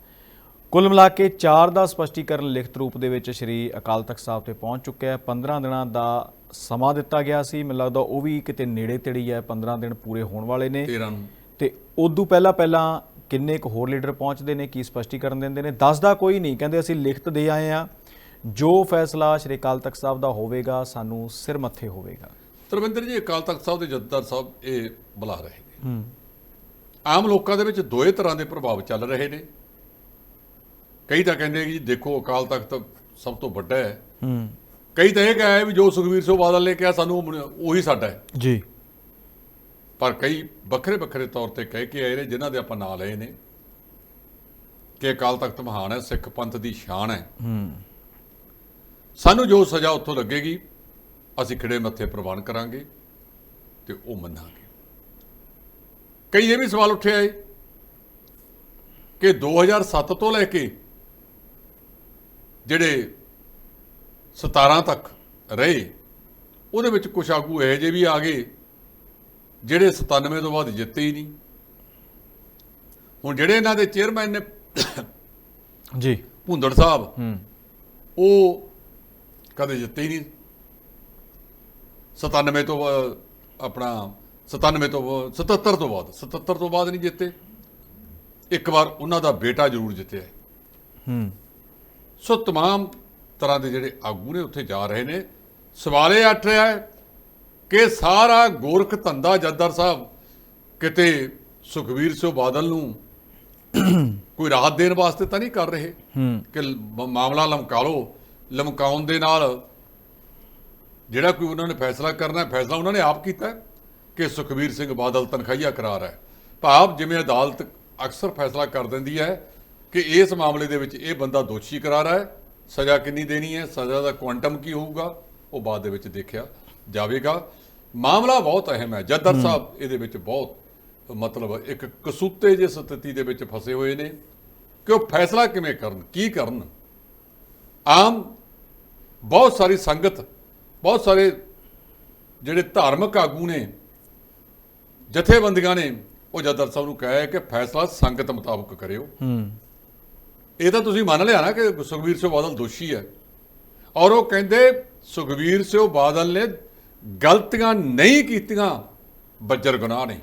[SPEAKER 1] ਕੁੱਲ ਮਿਲਾ ਕੇ 4 ਦਾ ਸਪਸ਼ਟੀਕਰਨ ਲਿਖਤ ਰੂਪ ਦੇ ਵਿੱਚ ਸ਼੍ਰੀ ਅਕਾਲ ਤਖਤ ਸਾਹਿਬ ਤੇ ਪਹੁੰਚ ਚੁੱਕਿਆ ਹੈ। 15 ਦਿਨਾਂ ਦਾ ਸਮਾਂ ਦਿੱਤਾ ਗਿਆ ਸੀ। ਮੈਨੂੰ ਲੱਗਦਾ ਉਹ ਵੀ ਕਿਤੇ ਨੇੜੇ ਤੇੜੀ ਹੈ। 15 ਦਿਨ ਪੂਰੇ ਹੋਣ ਵਾਲੇ ਨੇ।
[SPEAKER 2] 13 ਨੂੰ।
[SPEAKER 1] ਤੇ ਉਦੋਂ ਪਹਿਲਾਂ ਪਹਿਲਾਂ ਕਿੰਨੇ ਕੁ ਹੋਰ ਲੀਡਰ ਪਹੁੰਚਦੇ ਨੇ ਕੀ ਸਪਸ਼ਟੀਕਰਨ ਦਿੰਦੇ ਨੇ? ਦੱਸਦਾ ਕੋਈ ਨਹੀਂ। ਕਹਿੰਦੇ ਅਸੀਂ ਲਿਖਤ ਦੇ ਆਏ ਆ ਜੋ ਫੈਸਲਾ ਸ਼੍ਰੀ ਅਕਾਲ ਤਖਤ ਸਾਹਿਬ ਦਾ ਹੋਵੇਗਾ ਸਾਨੂੰ ਸਿਰ ਮੱਥੇ ਹੋਵੇਗਾ।
[SPEAKER 2] ਧਰਮਿੰਦਰ ਜੀ ਅਕਾਲ ਤਖਤ ਸਾਹਿਬ ਦੇ ਜਥੇਦਾਰ ਸਾਹਿਬ ਇਹ ਬੁਲਾ ਰਹੇ ਨੇ।
[SPEAKER 1] ਹੂੰ।
[SPEAKER 2] ਆਮ ਲੋਕਾਂ ਦੇ ਵਿੱਚ ਦੋਏ ਤਰ੍ਹਾਂ ਦੇ ਪ੍ਰਭਾਵ ਚੱਲ ਰਹੇ ਨੇ। ਕਈ ਤਾਂ ਕਹਿੰਦੇ ਕਿ ਜੀ ਦੇਖੋ ਅਕਾਲ ਤਖਤ ਸਭ ਤੋਂ ਵੱਡਾ ਹੈ।
[SPEAKER 1] ਹੂੰ।
[SPEAKER 2] ਕਈ ਤਾਂ ਇਹ ਕਹੇ ਵੀ ਜੋ ਸੁਖਵੀਰ ਸਿੰਘ ਬਾਦਲ ਨੇ ਕਿਹਾ ਸਾਨੂੰ ਉਹ- ਉਹੀ ਸਾਡਾ ਹੈ।
[SPEAKER 1] ਜੀ।
[SPEAKER 2] ਪਰ ਕਈ ਵੱਖਰੇ ਵੱਖਰੇ ਤੌਰ ਤੇ ਕਹਿ ਕੇ ਆਏ ਨੇ ਜਿਨ੍ਹਾਂ ਦੇ ਆਪਾਂ ਨਾਂ ਲਏ ਨੇ ਕਿ ਅਕਾਲ ਤਖਤ ਮਹਾਨ ਹੈ ਸਿੱਖ ਪੰਥ ਦੀ ਸ਼ਾਨ ਹੈ।
[SPEAKER 1] ਹੂੰ।
[SPEAKER 2] ਸਾਨੂੰ ਜੋ ਸਜ਼ਾ ਉੱਥੋਂ ਲੱਗੇਗੀ ਅਸੀਂ ਖੜੇ ਮੱਥੇ ਪ੍ਰਵਾਨ ਕਰਾਂਗੇ ਤੇ ਉਹ ਮੰਨਾਂਗੇ। ਕਈ ਇਹ ਵੀ ਸਵਾਲ ਉੱਠੇ ਆਏ ਕਿ 2007 ਤੋਂ ਲੈ ਕੇ ਜਿਹੜੇ 17 ਤੱਕ ਰਹੇ ਉਹਦੇ ਵਿੱਚ ਕੁਝ ਆਗੂ ਇਹੋ ਜਿਹੇ ਵੀ ਆ ਗਏ ਜਿਹੜੇ 97 ਤੋਂ ਬਾਅਦ ਜਿੱਤੇ ਹੀ ਨਹੀਂ। ਹੁਣ ਜਿਹੜੇ ਇਹਨਾਂ ਦੇ ਚੇਅਰਮੈਨ ਨੇ
[SPEAKER 1] ਜੀ।
[SPEAKER 2] ਭੁੰਦੜ ਸਾਹਿਬ
[SPEAKER 1] ਹੂੰ।
[SPEAKER 2] ਉਹ ਕਦੇ ਜਿੱਤੇ ਹੀ ਨਹੀਂ 97 ਤੋਂ ਬਾ- ਆਪਣਾ 97 ਤੋਂ ਬਾ- 77 ਤੋਂ ਬਾਅਦ 77 ਤੋਂ ਬਾਅਦ ਨਹੀਂ ਜਿੱਤੇ ਇੱਕ ਵਾਰ ਉਹਨਾਂ ਦਾ ਬੇਟਾ ਜ਼ਰੂਰ ਜਿੱਤਿਆ ਹੈ।
[SPEAKER 1] ਹੂੰ
[SPEAKER 2] ਸੋ तमाम ਤਰ੍ਹਾਂ ਦੇ ਜਿਹੜੇ ਆਗੂ ਨੇ ਉੱਥੇ ਜਾ ਰਹੇ ਨੇ ਸਵਾਲ ਇਹ ਉੱਠ ਰਿਹਾ ਹੈ ਕਿ ਸਾਰਾ ਗੋਰਖ ਧੰਦਾ ਜੱਦਰ ਸਾਹਿਬ ਕਿਤੇ ਸੁਖਵੀਰ ਸਿੰਘ ਬਾਦਲ ਨੂੰ ਕੋਈ ਰਾਹਤ ਦੇਣ ਵਾਸਤੇ ਤਾਂ ਨਹੀਂ ਕਰ ਰਹੇ
[SPEAKER 1] ਹੂੰ
[SPEAKER 2] ਕਿ ਲ- ਮਾਮਲਾ ਲਮਕਾ ਲਓ ਲਮਕਾਉਣ ਦੇ ਨਾਲ ਜਿਹੜਾ ਕੋਈ ਉਹਨਾਂ ਨੇ ਫੈਸਲਾ ਕਰਨਾ ਫੈਸਲਾ ਉਹਨਾਂ ਨੇ ਆਪ ਕੀਤਾ ਕਿ ਸੁਖਬੀਰ ਸਿੰਘ ਬਾਦਲ ਤਨਖਾਹੀਆ ਕਰਾਰ ਹੈ। ਭਾਵ ਜਿਵੇਂ ਅਦਾਲਤ ਅਕਸਰ ਫੈਸਲਾ ਕਰ ਦਿੰਦੀ ਹੈ ਕਿ ਇਸ ਮਾਮਲੇ ਦੇ ਵਿੱਚ ਇਹ ਬੰਦਾ ਦੋਸ਼ੀ ਕਰਾਰ ਹੈ ਸਜ਼ਾ ਕਿੰਨੀ ਦੇਣੀ ਹੈ ਸਜ਼ਾ ਦਾ ਕੁਆਂਟਮ ਕੀ ਹੋਊਗਾ ਉਹ ਬਾਅਦ ਦੇ ਵਿੱਚ ਦੇਖਿਆ ਜਾਵੇਗਾ। ਮਾਮਲਾ ਬਹੁਤ ਅਹਿਮ ਹੈ। ਜੱਦਰ ਸਾਹਿਬ ਇਹਦੇ ਵਿੱਚ ਬਹੁਤ ਮਤਲਬ ਇੱਕ ਕਸੂਤੇ ਜਿਹੀ ਸਥਿਤੀ ਦੇ ਵਿੱਚ ਫਸੇ ਹੋਏ ਨੇ ਕਿ ਉਹ ਫੈਸਲਾ ਕਿਵੇਂ ਕਰਨ ਕੀ ਕਰਨ? ਆਮ ਬਹੁਤ ਸਾਰੀ ਸੰਗਤ ਬਹੁਤ ਸਾਰੇ ਜਿਹੜੇ ਧਾਰਮਿਕ ਆਗੂ ਨੇ ਜਥੇਬੰਦੀਆਂ ਨੇ ਉਹ ਜਦਰ ਸਾਹਿਬ ਨੂੰ ਕਿਹਾ ਕਿ ਫੈਸਲਾ ਸੰਗਤ ਮੁਤਾਬਕ ਕਰਿਓ।
[SPEAKER 1] ਹੂੰ।
[SPEAKER 2] ਇਹ ਤਾਂ ਤੁਸੀਂ ਮੰਨ ਲਿਆ ਨਾ ਕਿ ਸੁਖਵੀਰ ਸਿੰਘ ਬਾਦਲ ਦੋਸ਼ੀ ਹੈ। ਔਰ ਉਹ ਕਹਿੰਦੇ ਸੁਖਵੀਰ ਸਿੰਘ ਬਾਦਲ ਨੇ ਗਲਤੀਆਂ ਨਹੀਂ ਕੀਤੀਆਂ ਬੱਜਰ ਗੁਨਾਹ ਨੇ।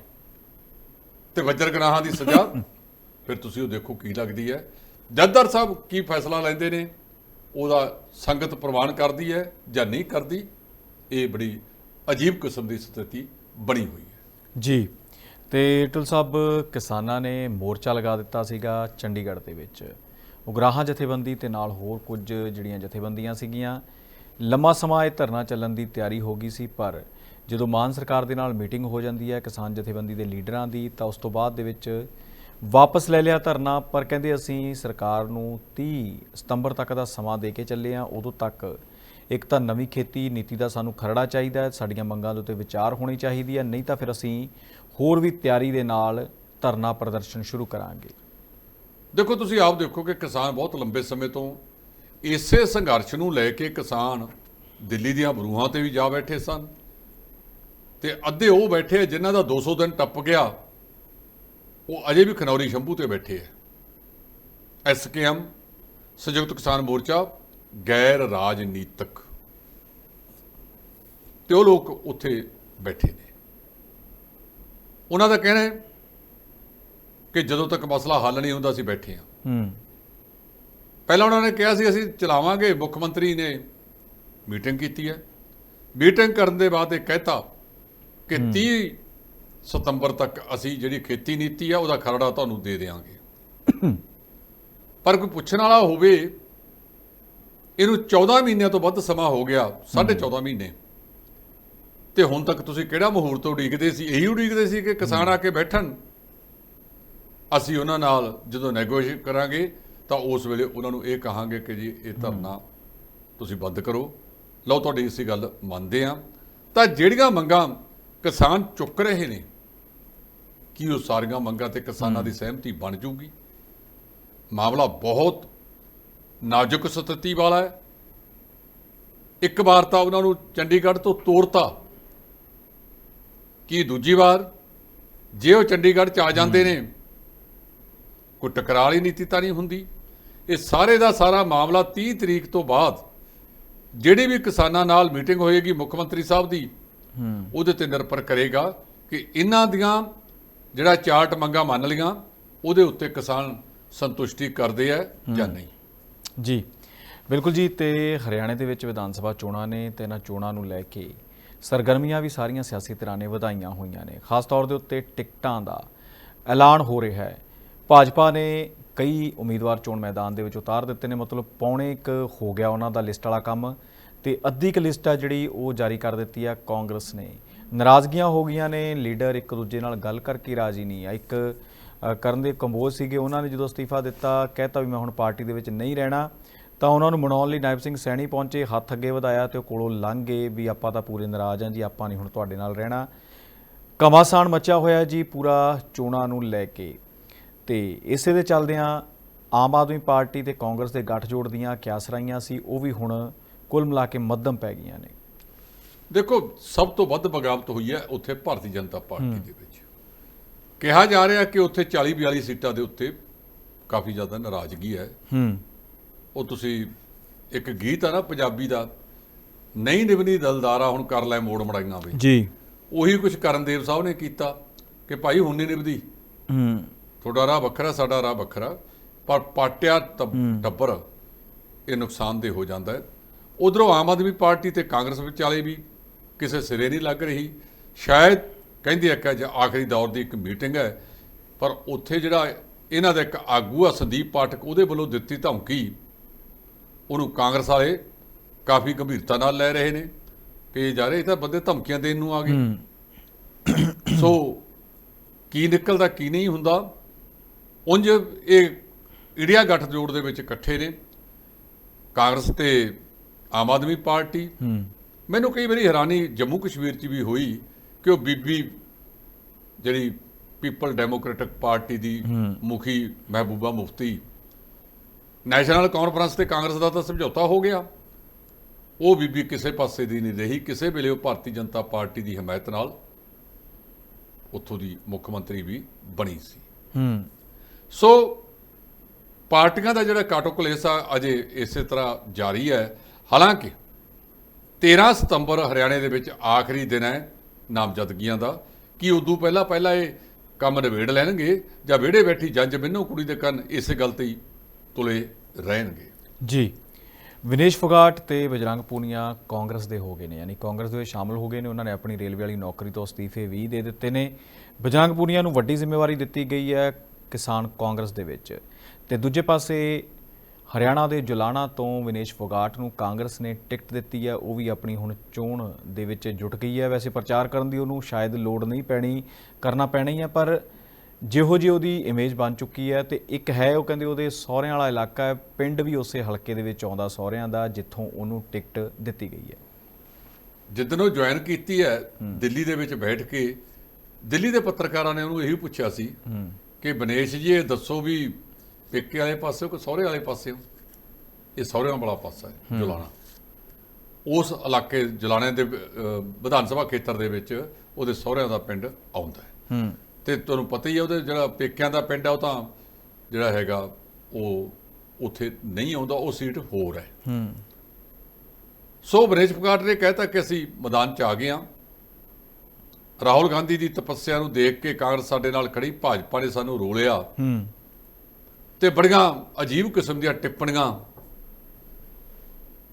[SPEAKER 2] ਤੇ ਬੱਜਰ ਗੁਨਾਹਾਂ ਦੀ ਸਜ਼ਾ ਫਿਰ ਤੁਸੀਂ ਉਹ ਦੇਖੋ ਕੀ ਲੱਗਦੀ ਹੈ। ਜੱਦਰ ਸਾਹਿਬ ਕੀ ਫੈਸਲਾ ਲੈਂਦੇ ਨੇ? ਉਹਦਾ ਸੰਗਤ ਪ੍ਰਵਾਨ ਕਰਦੀ ਹੈ ਜਾਂ ਨਹੀਂ ਕਰਦੀ, ਇਹ ਬੜੀ ਅਜੀਬ ਕਿਸਮ ਦੀ ਸਥਿਤੀ ਬਣੀ ਹੋਈ ਹੈ।
[SPEAKER 1] ਜੀ, ਤੇ ਟੁਲ ਸਾਹਿਬ, ਕਿਸਾਨਾਂ ਨੇ ਮੋਰਚਾ ਲਗਾ ਦਿੱਤਾ ਸੀਗਾ ਚੰਡੀਗੜ੍ਹ ਦੇ ਵਿੱਚ। ਉਗਰਾਹਾਂ ਜਥੇਬੰਦੀ ਤੇ ਨਾਲ ਹੋਰ ਕੁਝ ਜਿਹੜੀਆਂ ਜਥੇਬੰਦੀਆਂ ਸੀਗੀਆਂ, ਲੰਮਾ ਸਮਾਂ ਇਹ ਧਰਨਾ ਚੱਲਣ ਦੀ ਤਿਆਰੀ ਹੋ ਗਈ ਸੀ, ਪਰ ਜਦੋਂ ਮਾਨ ਸਰਕਾਰ ਦੇ ਨਾਲ ਮੀਟਿੰਗ ਹੋ ਜਾਂਦੀ ਹੈ ਕਿਸਾਨ ਜਥੇਬੰਦੀ ਦੇ ਲੀਡਰਾਂ ਦੀ, ਤਾਂ ਉਸ ਤੋਂ ਬਾਅਦ ਦੇ ਵਿੱਚ ਵਾਪਸ ਲੈ ਲਿਆ ਧਰਨਾ, ਪਰ ਕਹਿੰਦੇ ਅਸੀਂ ਸਰਕਾਰ ਨੂੰ 30 ਸਤੰਬਰ ਤੱਕ ਦਾ ਸਮਾਂ ਦੇ ਕੇ ਚੱਲੇ ਆ ਉਦੋਂ ਤੱਕ ਇੱਕ ਤਾਂ ਨਵੀਂ ਖੇਤੀ ਨੀਤੀ ਦਾ ਸਾਨੂੰ ਖਰੜਾ ਚਾਹੀਦਾ ਹੈ, ਸਾਡੀਆਂ ਮੰਗਾਂ ਦੇ ਉੱਤੇ ਵਿਚਾਰ ਹੋਣੀ ਚਾਹੀਦੀ ਹੈ ਨਹੀਂ ਤਾਂ ਫਿਰ ਅਸੀਂ ਹੋਰ ਵੀ ਤਿਆਰੀ ਦੇ ਨਾਲ ਧਰਨਾ ਪ੍ਰਦਰਸ਼ਨ ਸ਼ੁਰੂ ਕਰਾਂਗੇ।
[SPEAKER 2] ਦੇਖੋ, ਤੁਸੀਂ ਆਪ ਦੇਖੋ ਕਿ ਕਿਸਾਨ ਬਹੁਤ ਲੰਬੇ ਸਮੇਂ ਤੋਂ ਇਸੇ ਸੰਘਰਸ਼ ਨੂੰ ਲੈ ਕੇ ਕਿਸਾਨ ਦਿੱਲੀ ਦੀਆਂ ਬਰੂਹਾਂ ਤੇ ਵੀ ਜਾ ਬੈਠੇ ਸਨ ਤੇ ਅੱਧੇ ਉਹ ਬੈਠੇ ਆ ਜਿਨ੍ਹਾਂ ਦਾ 200 ਦਿਨ ਟੱਪ ਗਿਆ। ਉਹ ਅਜੇ ਵੀ ਖਨੌਰੀ ਸ਼ੰਭੂ ਤੇ ਬੈਠੇ ਆ। ਐਸਕੇਐਮ ਸੰਯੁਕਤ ਕਿਸਾਨ ਮੋਰਚਾ ਗੈਰ ਰਾਜਨੀਤਿਕ। ਤੇ ਉਹ ਲੋਕ ਉੱਥੇ ਬੈਠੇ ਨੇ। ਉਹਨਾਂ ਦਾ ਕਹਿਣਾ ਹੈ ਕਿ ਜਦੋਂ ਤੱਕ ਮਸਲਾ ਹੱਲ ਨਹੀਂ ਹੁੰਦਾ ਅਸੀਂ ਬੈਠੇ ਹਾਂ।
[SPEAKER 1] ਹੂੰ।
[SPEAKER 2] ਪਹਿਲਾਂ ਉਹਨਾਂ ਨੇ ਕਿਹਾ ਸੀ ਅਸੀਂ ਚਲਾਵਾਂਗੇ। ਮੁੱਖ ਮੰਤਰੀ ਨੇ ਮੀਟਿੰਗ ਕੀਤੀ ਹੈ। ਮੀਟਿੰਗ ਕਰਨ ਦੇ ਬਾਅਦ ਇਹ ਕਹਿਤਾ ਕਿ 30 ਸਤੰਬਰ ਤੱਕ ਅਸੀਂ ਜਿਹੜੀ ਖੇਤੀ ਨੀਤੀ ਆ ਉਹਦਾ ਖਰੜਾ ਤੁਹਾਨੂੰ ਦੇ ਦੇਵਾਂਗੇ ਪਰ ਕੋਈ ਪੁੱਛਣ ਵਾਲਾ ਹੋਵੇ ਇਹਨੂੰ 14 ਮਹੀਨਿਆਂ ਤੋਂ ਵੱਧ ਸਮਾਂ ਹੋ ਗਿਆ 14.5 ਮਹੀਨੇ। ਤੇ ਹੁਣ ਤੱਕ ਤੁਸੀਂ ਕਿਹੜਾ ਮਹੂਰਤ ਉਡੀਕਦੇ ਸੀ? ਇਹੀ ਉਡੀਕਦੇ ਸੀ ਕਿ ਕਿਸਾਨ ਆ ਕੇ ਬੈਠਣ। ਅਸੀਂ ਉਹਨਾਂ ਨਾਲ ਜਦੋਂ ਨੈਗੋਸ਼ੀਏਟ ਕਰਾਂਗੇ ਤਾਂ ਉਸ ਵੇਲੇ ਉਹਨਾਂ ਨੂੰ ਇਹ ਕਹਾਂਗੇ ਕਿ ਜੀ ਇਹ ਧਰਨਾ ਤੁਸੀਂ ਬੰਦ ਕਰੋ। ਲਓ ਤੁਹਾਡੀ ਇਸੇ ਗੱਲ ਮੰਨਦੇ ਆ। ਤਾਂ ਜਿਹੜੀਆਂ ਮੰਗਾਂ ਕਿਸਾਨ ਚੁੱਕ ਰਹੇ ਨੇ ਕੀ ਉਹ ਸਾਰੀਆਂ ਮੰਗਾਂ ਤੇ ਕਿਸਾਨਾਂ ਦੀ ਸਹਿਮਤੀ ਬਣ ਜੂਗੀ? ਮਾਮਲਾ ਬਹੁਤ ਨਾਜ਼ੁਕ ਸਥਿਤੀ ਵਾਲਾ ਹੈ। ਇੱਕ ਵਾਰ ਤਾਂ ਉਹਨਾਂ ਨੂੰ ਚੰਡੀਗੜ੍ਹ ਤੋਂ ਤੋਰਤਾ। ਕੀ ਦੂਜੀ ਵਾਰ? ਜੇ ਉਹ ਚੰਡੀਗੜ੍ਹ ਚ ਆ ਜਾਂਦੇ ਨੇ ਕੋਈ ਟਕਰਾਅ ਵਾਲੀ ਨੀਤੀ ਤਾਂ ਨਹੀਂ ਹੁੰਦੀ। ਇਹ ਸਾਰੇ ਦਾ ਸਾਰਾ ਮਾਮਲਾ 30 ਤਰੀਕ ਤੋਂ ਬਾਅਦ ਜਿਹੜੀ ਵੀ ਕਿਸਾਨਾਂ ਨਾਲ ਮੀਟਿੰਗ ਹੋਏਗੀ ਮੁੱਖ ਮੰਤਰੀ ਸਾਹਿਬ ਦੀ ਉਹਦੇ ਤੇ ਨਿਰਭਰ ਕਰੇਗਾ ਕਿ ਇਹਨਾਂ ਦੀਆਂ ਜਿਹੜਾ ਚਾਰਟ ਮੰਗਾ ਮੰਨ ਲੀਆਂ ਉਹਦੇ ਉੱਤੇ ਕਿਸਾਨ ਸੰਤੁਸ਼ਟੀ ਕਰਦੇ ਆ ਜਾਂ ਨਹੀਂ?
[SPEAKER 1] ਜੀ। ਬਿਲਕੁਲ ਜੀ ਤੇ ਹਰਿਆਣੇ ਦੇ ਵਿੱਚ ਵਿਧਾਨ ਸਭਾ ਚੋਣਾਂ ਨੇ ਤੇ ਇਹਨਾਂ ਚੋਣਾਂ ਨੂੰ ਲੈ ਕੇ ਸਰਗਰਮੀਆਂ ਵੀ ਸਾਰੀਆਂ ਸਿਆਸੀ ਧਿਰਾਂ ਨੇ ਵਧਾਈਆਂ ਹੋਈਆਂ ਨੇ। ਖਾਸ ਤੌਰ ਦੇ ਉੱਤੇ ਟਿਕਟਾਂ ਦਾ ਐਲਾਨ ਹੋ ਰਿਹਾ ਹੈ। ਭਾਜਪਾ ਨੇ ਕਈ ਉਮੀਦਵਾਰ ਚੋਣ ਮੈਦਾਨ ਦੇ ਵਿੱਚ ਉਤਾਰ ਦਿੱਤੇ ਨੇ ਮਤਲਬ ਪੌਣੇ ਇੱਕ ਹੋ ਗਿਆ ਉਹਨਾਂ ਦਾ ਲਿਸਟ ਵਾਲਾ ਕੰਮ ਤੇ ਅੱਧੀ ਕੁ ਲਿਸਟ ਆ ਜਿਹੜੀ ਉਹ ਜਾਰੀ ਕਰ ਦਿੱਤੀ ਆ ਕਾਂਗਰਸ ਨੇ। ਨਾਰਾਜ਼ਗੀਆਂ ਹੋ ਗਈਆਂ ਨੇ ਲੀਡਰ ਇੱਕ ਦੂਜੇ ਨਾਲ ਗੱਲ ਕਰਕੇ ਰਾਜੀ ਨਹੀਂ ਆ। ਇੱਕ ਅ, ਕਰਨਦੇਵ ਕੰਬੋਜ ਸੀਗੇ ਉਹਨਾਂ ਨੇ ਜਦੋਂ ਅਸਤੀਫਾ ਦਿੱਤਾ ਕਹਿਤਾ ਵੀ ਮੈਂ ਹੁਣ ਪਾਰਟੀ ਦੇ ਵਿੱਚ ਨਹੀਂ ਰਹਿਣਾ ਤਾਂ ਉਹਨਾਂ ਨੂੰ ਮਨਾਉਣ ਲਈ ਨਾਇਬ ਸਿੰਘ ਸੈਣੀ ਪਹੁੰਚੇ ਹੱਥ ਅੱਗੇ ਵਧਾਇਆ ਤੇ ਉਹ ਕੋਲੋਂ ਲੰਘ ਗਏ ਵੀ ਆਪਾਂ ਤਾਂ ਪੂਰੇ ਨਾਰਾਜ਼ ਹਾਂ ਜੀ ਆਪਾਂ ਨਹੀਂ ਹੁਣ ਤੁਹਾਡੇ ਨਾਲ ਰਹਿਣਾ। ਕਮਾਸਾਨ ਮਚਿਆ ਹੋਇਆ ਜੀ ਪੂਰਾ ਚੋਣਾਂ ਨੂੰ ਲੈ ਕੇ। ਤੇ ਇਸੇ ਦੇ ਚੱਲਦਿਆਂ ਆਮ ਆਦਮੀ ਪਾਰਟੀ ਤੇ ਕਾਂਗਰਸ ਦੇ ਗੱਠਜੋੜ ਦੀਆਂ ਕਿਆਸਰਾਈਆਂ ਸੀ ਉਹ ਵੀ ਹੁਣ ਕੁੱਲ ਮਿਲਾ ਕੇ ਮੱਧਮ ਪੈ ਗਈਆਂ ਨੇ।
[SPEAKER 2] ਦੇਖੋ ਸਭ ਤੋਂ ਵੱਧ ਬਗਾਵਤ ਹੋਈ ਹੈ ਉੱਥੇ ਭਾਰਤੀ ਜਨਤਾ ਪਾਰਟੀ ਦੇ ਵਿੱਚ। ਕਿਹਾ ਜਾ ਰਿਹਾ ਕਿ ਉੱਥੇ 40 42 ਸੀਟਾਂ ਦੇ ਉੱਤੇ ਕਾਫੀ ਜ਼ਿਆਦਾ ਨਾਰਾਜ਼ਗੀ ਹੈ।
[SPEAKER 1] ਹੂੰ।
[SPEAKER 2] ਉਹ ਤੁਸੀਂ ਇੱਕ ਗੀਤ ਆ ਨਾ ਪੰਜਾਬੀ ਦਾ ਨਹੀਂ ਨਿਭਣੀ ਦਲਦਾਰਾ ਹੁਣ ਕਰ ਲੈ ਮੋੜ ਮੜਾਈਆਂ ਵੇ
[SPEAKER 1] ਜੀ।
[SPEAKER 2] ਉਹੀ ਕੁਝ ਕਰਨਦੇਵ ਸਾਹਿਬ ਨੇ ਕੀਤਾ ਕਿ ਭਾਈ ਹੁਣ ਨਹੀਂ ਨਿਭਦੀ।
[SPEAKER 1] ਹੂੰ।
[SPEAKER 2] ਤੁਹਾਡਾ ਰਾਹ ਵੱਖਰਾ ਸਾਡਾ ਰਾਹ ਵੱਖਰਾ ਪਰ ਪਾਟਿਆ ਟੱਬਰ ਇਹ ਨੁਕਸਾਨਦੇਹ ਹੋ ਜਾਂਦਾ ਹੈ। ਉਧਰੋਂ ਆਮ ਆਦਮੀ ਪਾਰਟੀ ਤੇ ਕਾਂਗਰਸ ਵਿਚਾਲੇ ਵੀ ਕਿਸੇ ਸਿਰੇ ਨਹੀਂ ਲੱਗ ਰਹੀ। ਸ਼ਾਇਦ ਕਹਿੰਦੇ ਆ ਕਿ ਅੱਜ ਆਖਰੀ ਦੌਰ ਦੀ ਇੱਕ ਮੀਟਿੰਗ ਹੈ ਪਰ ਉੱਥੇ ਜਿਹੜਾ ਇਹਨਾਂ ਦਾ ਇੱਕ ਆਗੂ ਆ ਸੰਦੀਪ ਪਾਠਕ ਉਹਦੇ ਵੱਲੋਂ ਦਿੱਤੀ ਧਮਕੀ ਉਹਨੂੰ ਕਾਂਗਰਸ ਵਾਲੇ ਕਾਫੀ ਗੰਭੀਰਤਾ ਨਾਲ ਲੈ ਰਹੇ ਨੇ ਕਿ ਜਾ ਰਹੇ ਇਹ ਤਾਂ ਬੰਦੇ ਧਮਕੀਆਂ ਦੇਣ ਨੂੰ ਆ ਗਏ। ਸੋ ਕੀ ਨਿਕਲਦਾ ਕੀ ਨਹੀਂ ਹੁੰਦਾ। ਉਂਝ ਇਹ ਇੰਡੀਆ ਗੱਠਜੋੜ ਦੇ ਵਿੱਚ ਇਕੱਠੇ ਨੇ। ਕਾਂਗਰਸ ਤੇ ਆਮ ਆਦਮੀ ਪਾਰਟੀ। ਮੈਨੂੰ ਕਈ ਵਾਰੀ ਹੈਰਾਨੀ ਜੰਮੂ ਕਸ਼ਮੀਰ 'ਚ ਵੀ ਹੋਈ ਕਿ ਉਹ ਬੀਬੀ ਜਿਹੜੀ ਪੀਪਲ ਡੈਮੋਕ੍ਰੈਟਿਕ ਪਾਰਟੀ ਦੀ ਮੁਖੀ ਮਹਿਬੂਬਾ ਮੁਫਤੀ ਨੈਸ਼ਨਲ ਕਾਨਫਰੰਸ ਤੇ ਕਾਂਗਰਸ ਦਾ ਤਾਂ ਸਮਝੌਤਾ ਹੋ ਗਿਆ। ਉਹ ਬੀਬੀ ਕਿਸੇ ਪਾਸੇ ਦੀ ਨਹੀਂ ਰਹੀ ਕਿਸੇ ਵੇਲੇ ਉਹ ਭਾਰਤੀ ਜਨਤਾ ਪਾਰਟੀ ਦੀ ਹਮਾਇਤ ਨਾਲ ਉੱਥੋਂ ਦੀ ਮੁੱਖ ਮੰਤਰੀ ਵੀ ਬਣੀ ਸੀ।
[SPEAKER 1] ਹੂੰ।
[SPEAKER 2] ਸੋ ਪਾਰਟੀਆਂ ਦਾ ਜਿਹੜਾ ਕਾਟੋ ਕਲੇਸ ਆ ਅਜੇ ਇਸੇ ਤਰ੍ਹਾਂ ਜਾਰੀ ਹੈ। ਹਾਲਾਂਕਿ 13 ਸਤੰਬਰ ਹਰਿਆਣੇ ਦੇ ਵਿੱਚ ਆਖਰੀ ਦਿਨ ਹੈ ਨਾਮਜ਼ਦਗੀਆਂ ਦਾ। ਕਿ ਉਦੋਂ ਪਹਿਲਾਂ ਪਹਿਲਾਂ ਇਹ ਕੰਮ ਨਿਬੇੜ ਲੈਣਗੇ ਜਾਂ ਵਿਹੜੇ ਬੈਠੀ ਜੱਜ ਬਿੰਨੋ ਕੁੜੀ ਦੇ ਕੰਨ ਇਸੇ ਗੱਲ ਤੇ ਹੀ ਤੁਲੇ ਰਹਿਣਗੇ?
[SPEAKER 1] ਜੀ, ਵਿਨੇਸ਼ ਫੋਗਾਟ ਤੇ ਬਜਰੰਗ ਪੂਨੀਆ ਕਾਂਗਰਸ ਦੇ ਹੋ ਗਏ ਨੇ, ਯਾਨੀ ਕਾਂਗਰਸ ਦੇ ਵਿੱਚ ਸ਼ਾਮਲ ਹੋ ਗਏ ਨੇ, ਉਹਨਾਂ ਨੇ ਆਪਣੀ ਰੇਲਵੇ ਵਾਲੀ ਨੌਕਰੀ ਤੋਂ ਅਸਤੀਫੇ ਵੀ ਦੇ ਦਿੱਤੇ ਨੇ। ਬਜਰੰਗ ਪੂਨੀਆ ਨੂੰ ਵੱਡੀ ਜ਼ਿੰਮੇਵਾਰੀ ਦਿੱਤੀ ਗਈ ਹੈ ਕਿਸਾਨ ਕਾਂਗਰਸ ਦੇ ਵਿੱਚ। ਤੇ ਦੂਜੇ ਪਾਸੇ ਹਰਿਆਣਾ ਦੇ ਜੁਲਾਣਾ ਤੋਂ ਵਿਨੇਸ਼ ਫੋਗਾਟ ਨੂੰ ਕਾਂਗਰਸ ਨੇ ਟਿਕਟ ਦਿੱਤੀ ਹੈ ਉਹ ਵੀ ਆਪਣੀ ਹੁਣ ਚੋਣ ਦੇ ਵਿੱਚ ਜੁਟ ਗਈ ਹੈ। ਵੈਸੇ ਪ੍ਰਚਾਰ ਕਰਨ ਦੀ ਉਹਨੂੰ ਸ਼ਾਇਦ ਲੋੜ ਨਹੀਂ ਪੈਣੀ ਕਰਨਾ ਪੈਣਾ ਹੀ ਪਰ ਜਿਹੋ ਜਿਹੀ ਉਹਦੀ ਇਮੇਜ ਬਣ ਚੁੱਕੀ ਹੈ ਤੇ ਇੱਕ ਹੈ ਉਹ ਕਹਿੰਦੇ ਉਹਦੇ ਸਹੁਰਿਆਂ ਵਾਲਾ ਇਲਾਕਾ ਹੈ ਪਿੰਡ ਵੀ ਉਸੇ ਹਲਕੇ ਦੇ ਵਿੱਚ ਆਉਂਦਾ ਸਹੁਰਿਆਂ ਦਾ ਜਿੱਥੋਂ ਉਹਨੂੰ ਟਿਕਟ ਦਿੱਤੀ ਗਈ ਹੈ।
[SPEAKER 2] ਜਿੱਦਣ ਉਹ ਜੁਆਇਨ ਕੀਤੀ ਹੈ ਦਿੱਲੀ ਦੇ ਵਿੱਚ ਬੈਠ ਕੇ ਦਿੱਲੀ ਦੇ ਪੱਤਰਕਾਰਾਂ ਨੇ ਉਹਨੂੰ ਇਹੀ ਪੁੱਛਿਆ ਸੀ ਕਿ ਬਨੇਸ਼ ਜੀ ਇਹ ਦੱਸੋ ਵੀ ਪੇਕੇ ਵਾਲੇ ਪਾਸੇ ਕਿ ਸਹੁਰੇ ਵਾਲੇ ਪਾਸੇ ਇਹ ਸਹੁਰਿਆਂ ਵਾਲਾ ਪਾਸਾ ਹੈ ਜੁਲਾਣਾ। ਉਸ ਇਲਾਕੇ ਜਲਾਣੇ ਦੇ ਵਿਧਾਨ ਸਭਾ ਖੇਤਰ ਦੇ ਵਿੱਚ ਉਹਦੇ ਸਹੁਰਿਆਂ ਦਾ ਪਿੰਡ ਆਉਂਦਾ ਹੈ।
[SPEAKER 1] ਹੂੰ।
[SPEAKER 2] ਤੇ ਤੁਹਾਨੂੰ ਪਤਾ ਹੀ ਹੈ ਉਹਦੇ ਜਿਹੜਾ ਪੇਕਿਆਂ ਦਾ ਪਿੰਡ ਹੈ ਉਹ ਤਾਂ ਜਿਹੜਾ ਹੈਗਾ ਉਹ ਉੱਥੇ ਨਹੀਂ ਆਉਂਦਾ ਉਹ ਸੀਟ ਹੋਰ ਹੈ।
[SPEAKER 1] ਹੂੰ।
[SPEAKER 2] ਸੋ ਬਰੇਜ ਫਕਾਟ ਨੇ ਕਹਿਤਾ ਕਿ ਅਸੀਂ ਮੈਦਾਨ 'ਚ ਆ ਗਏ ਹਾਂ। ਰਾਹੁਲ ਗਾਂਧੀ ਦੀ ਤਪੱਸਿਆ ਨੂੰ ਦੇਖ ਕੇ ਕਾਂਗਰਸ ਸਾਡੇ ਨਾਲ ਖੜੀ ਭਾਜਪਾ ਨੇ ਸਾਨੂੰ ਰੋਲਿਆ।
[SPEAKER 1] ਹੂੰ।
[SPEAKER 2] ਤੇ ਬੜੀਆਂ ਅਜੀਬ ਕਿਸਮ ਦੀਆਂ ਟਿੱਪਣੀਆਂ।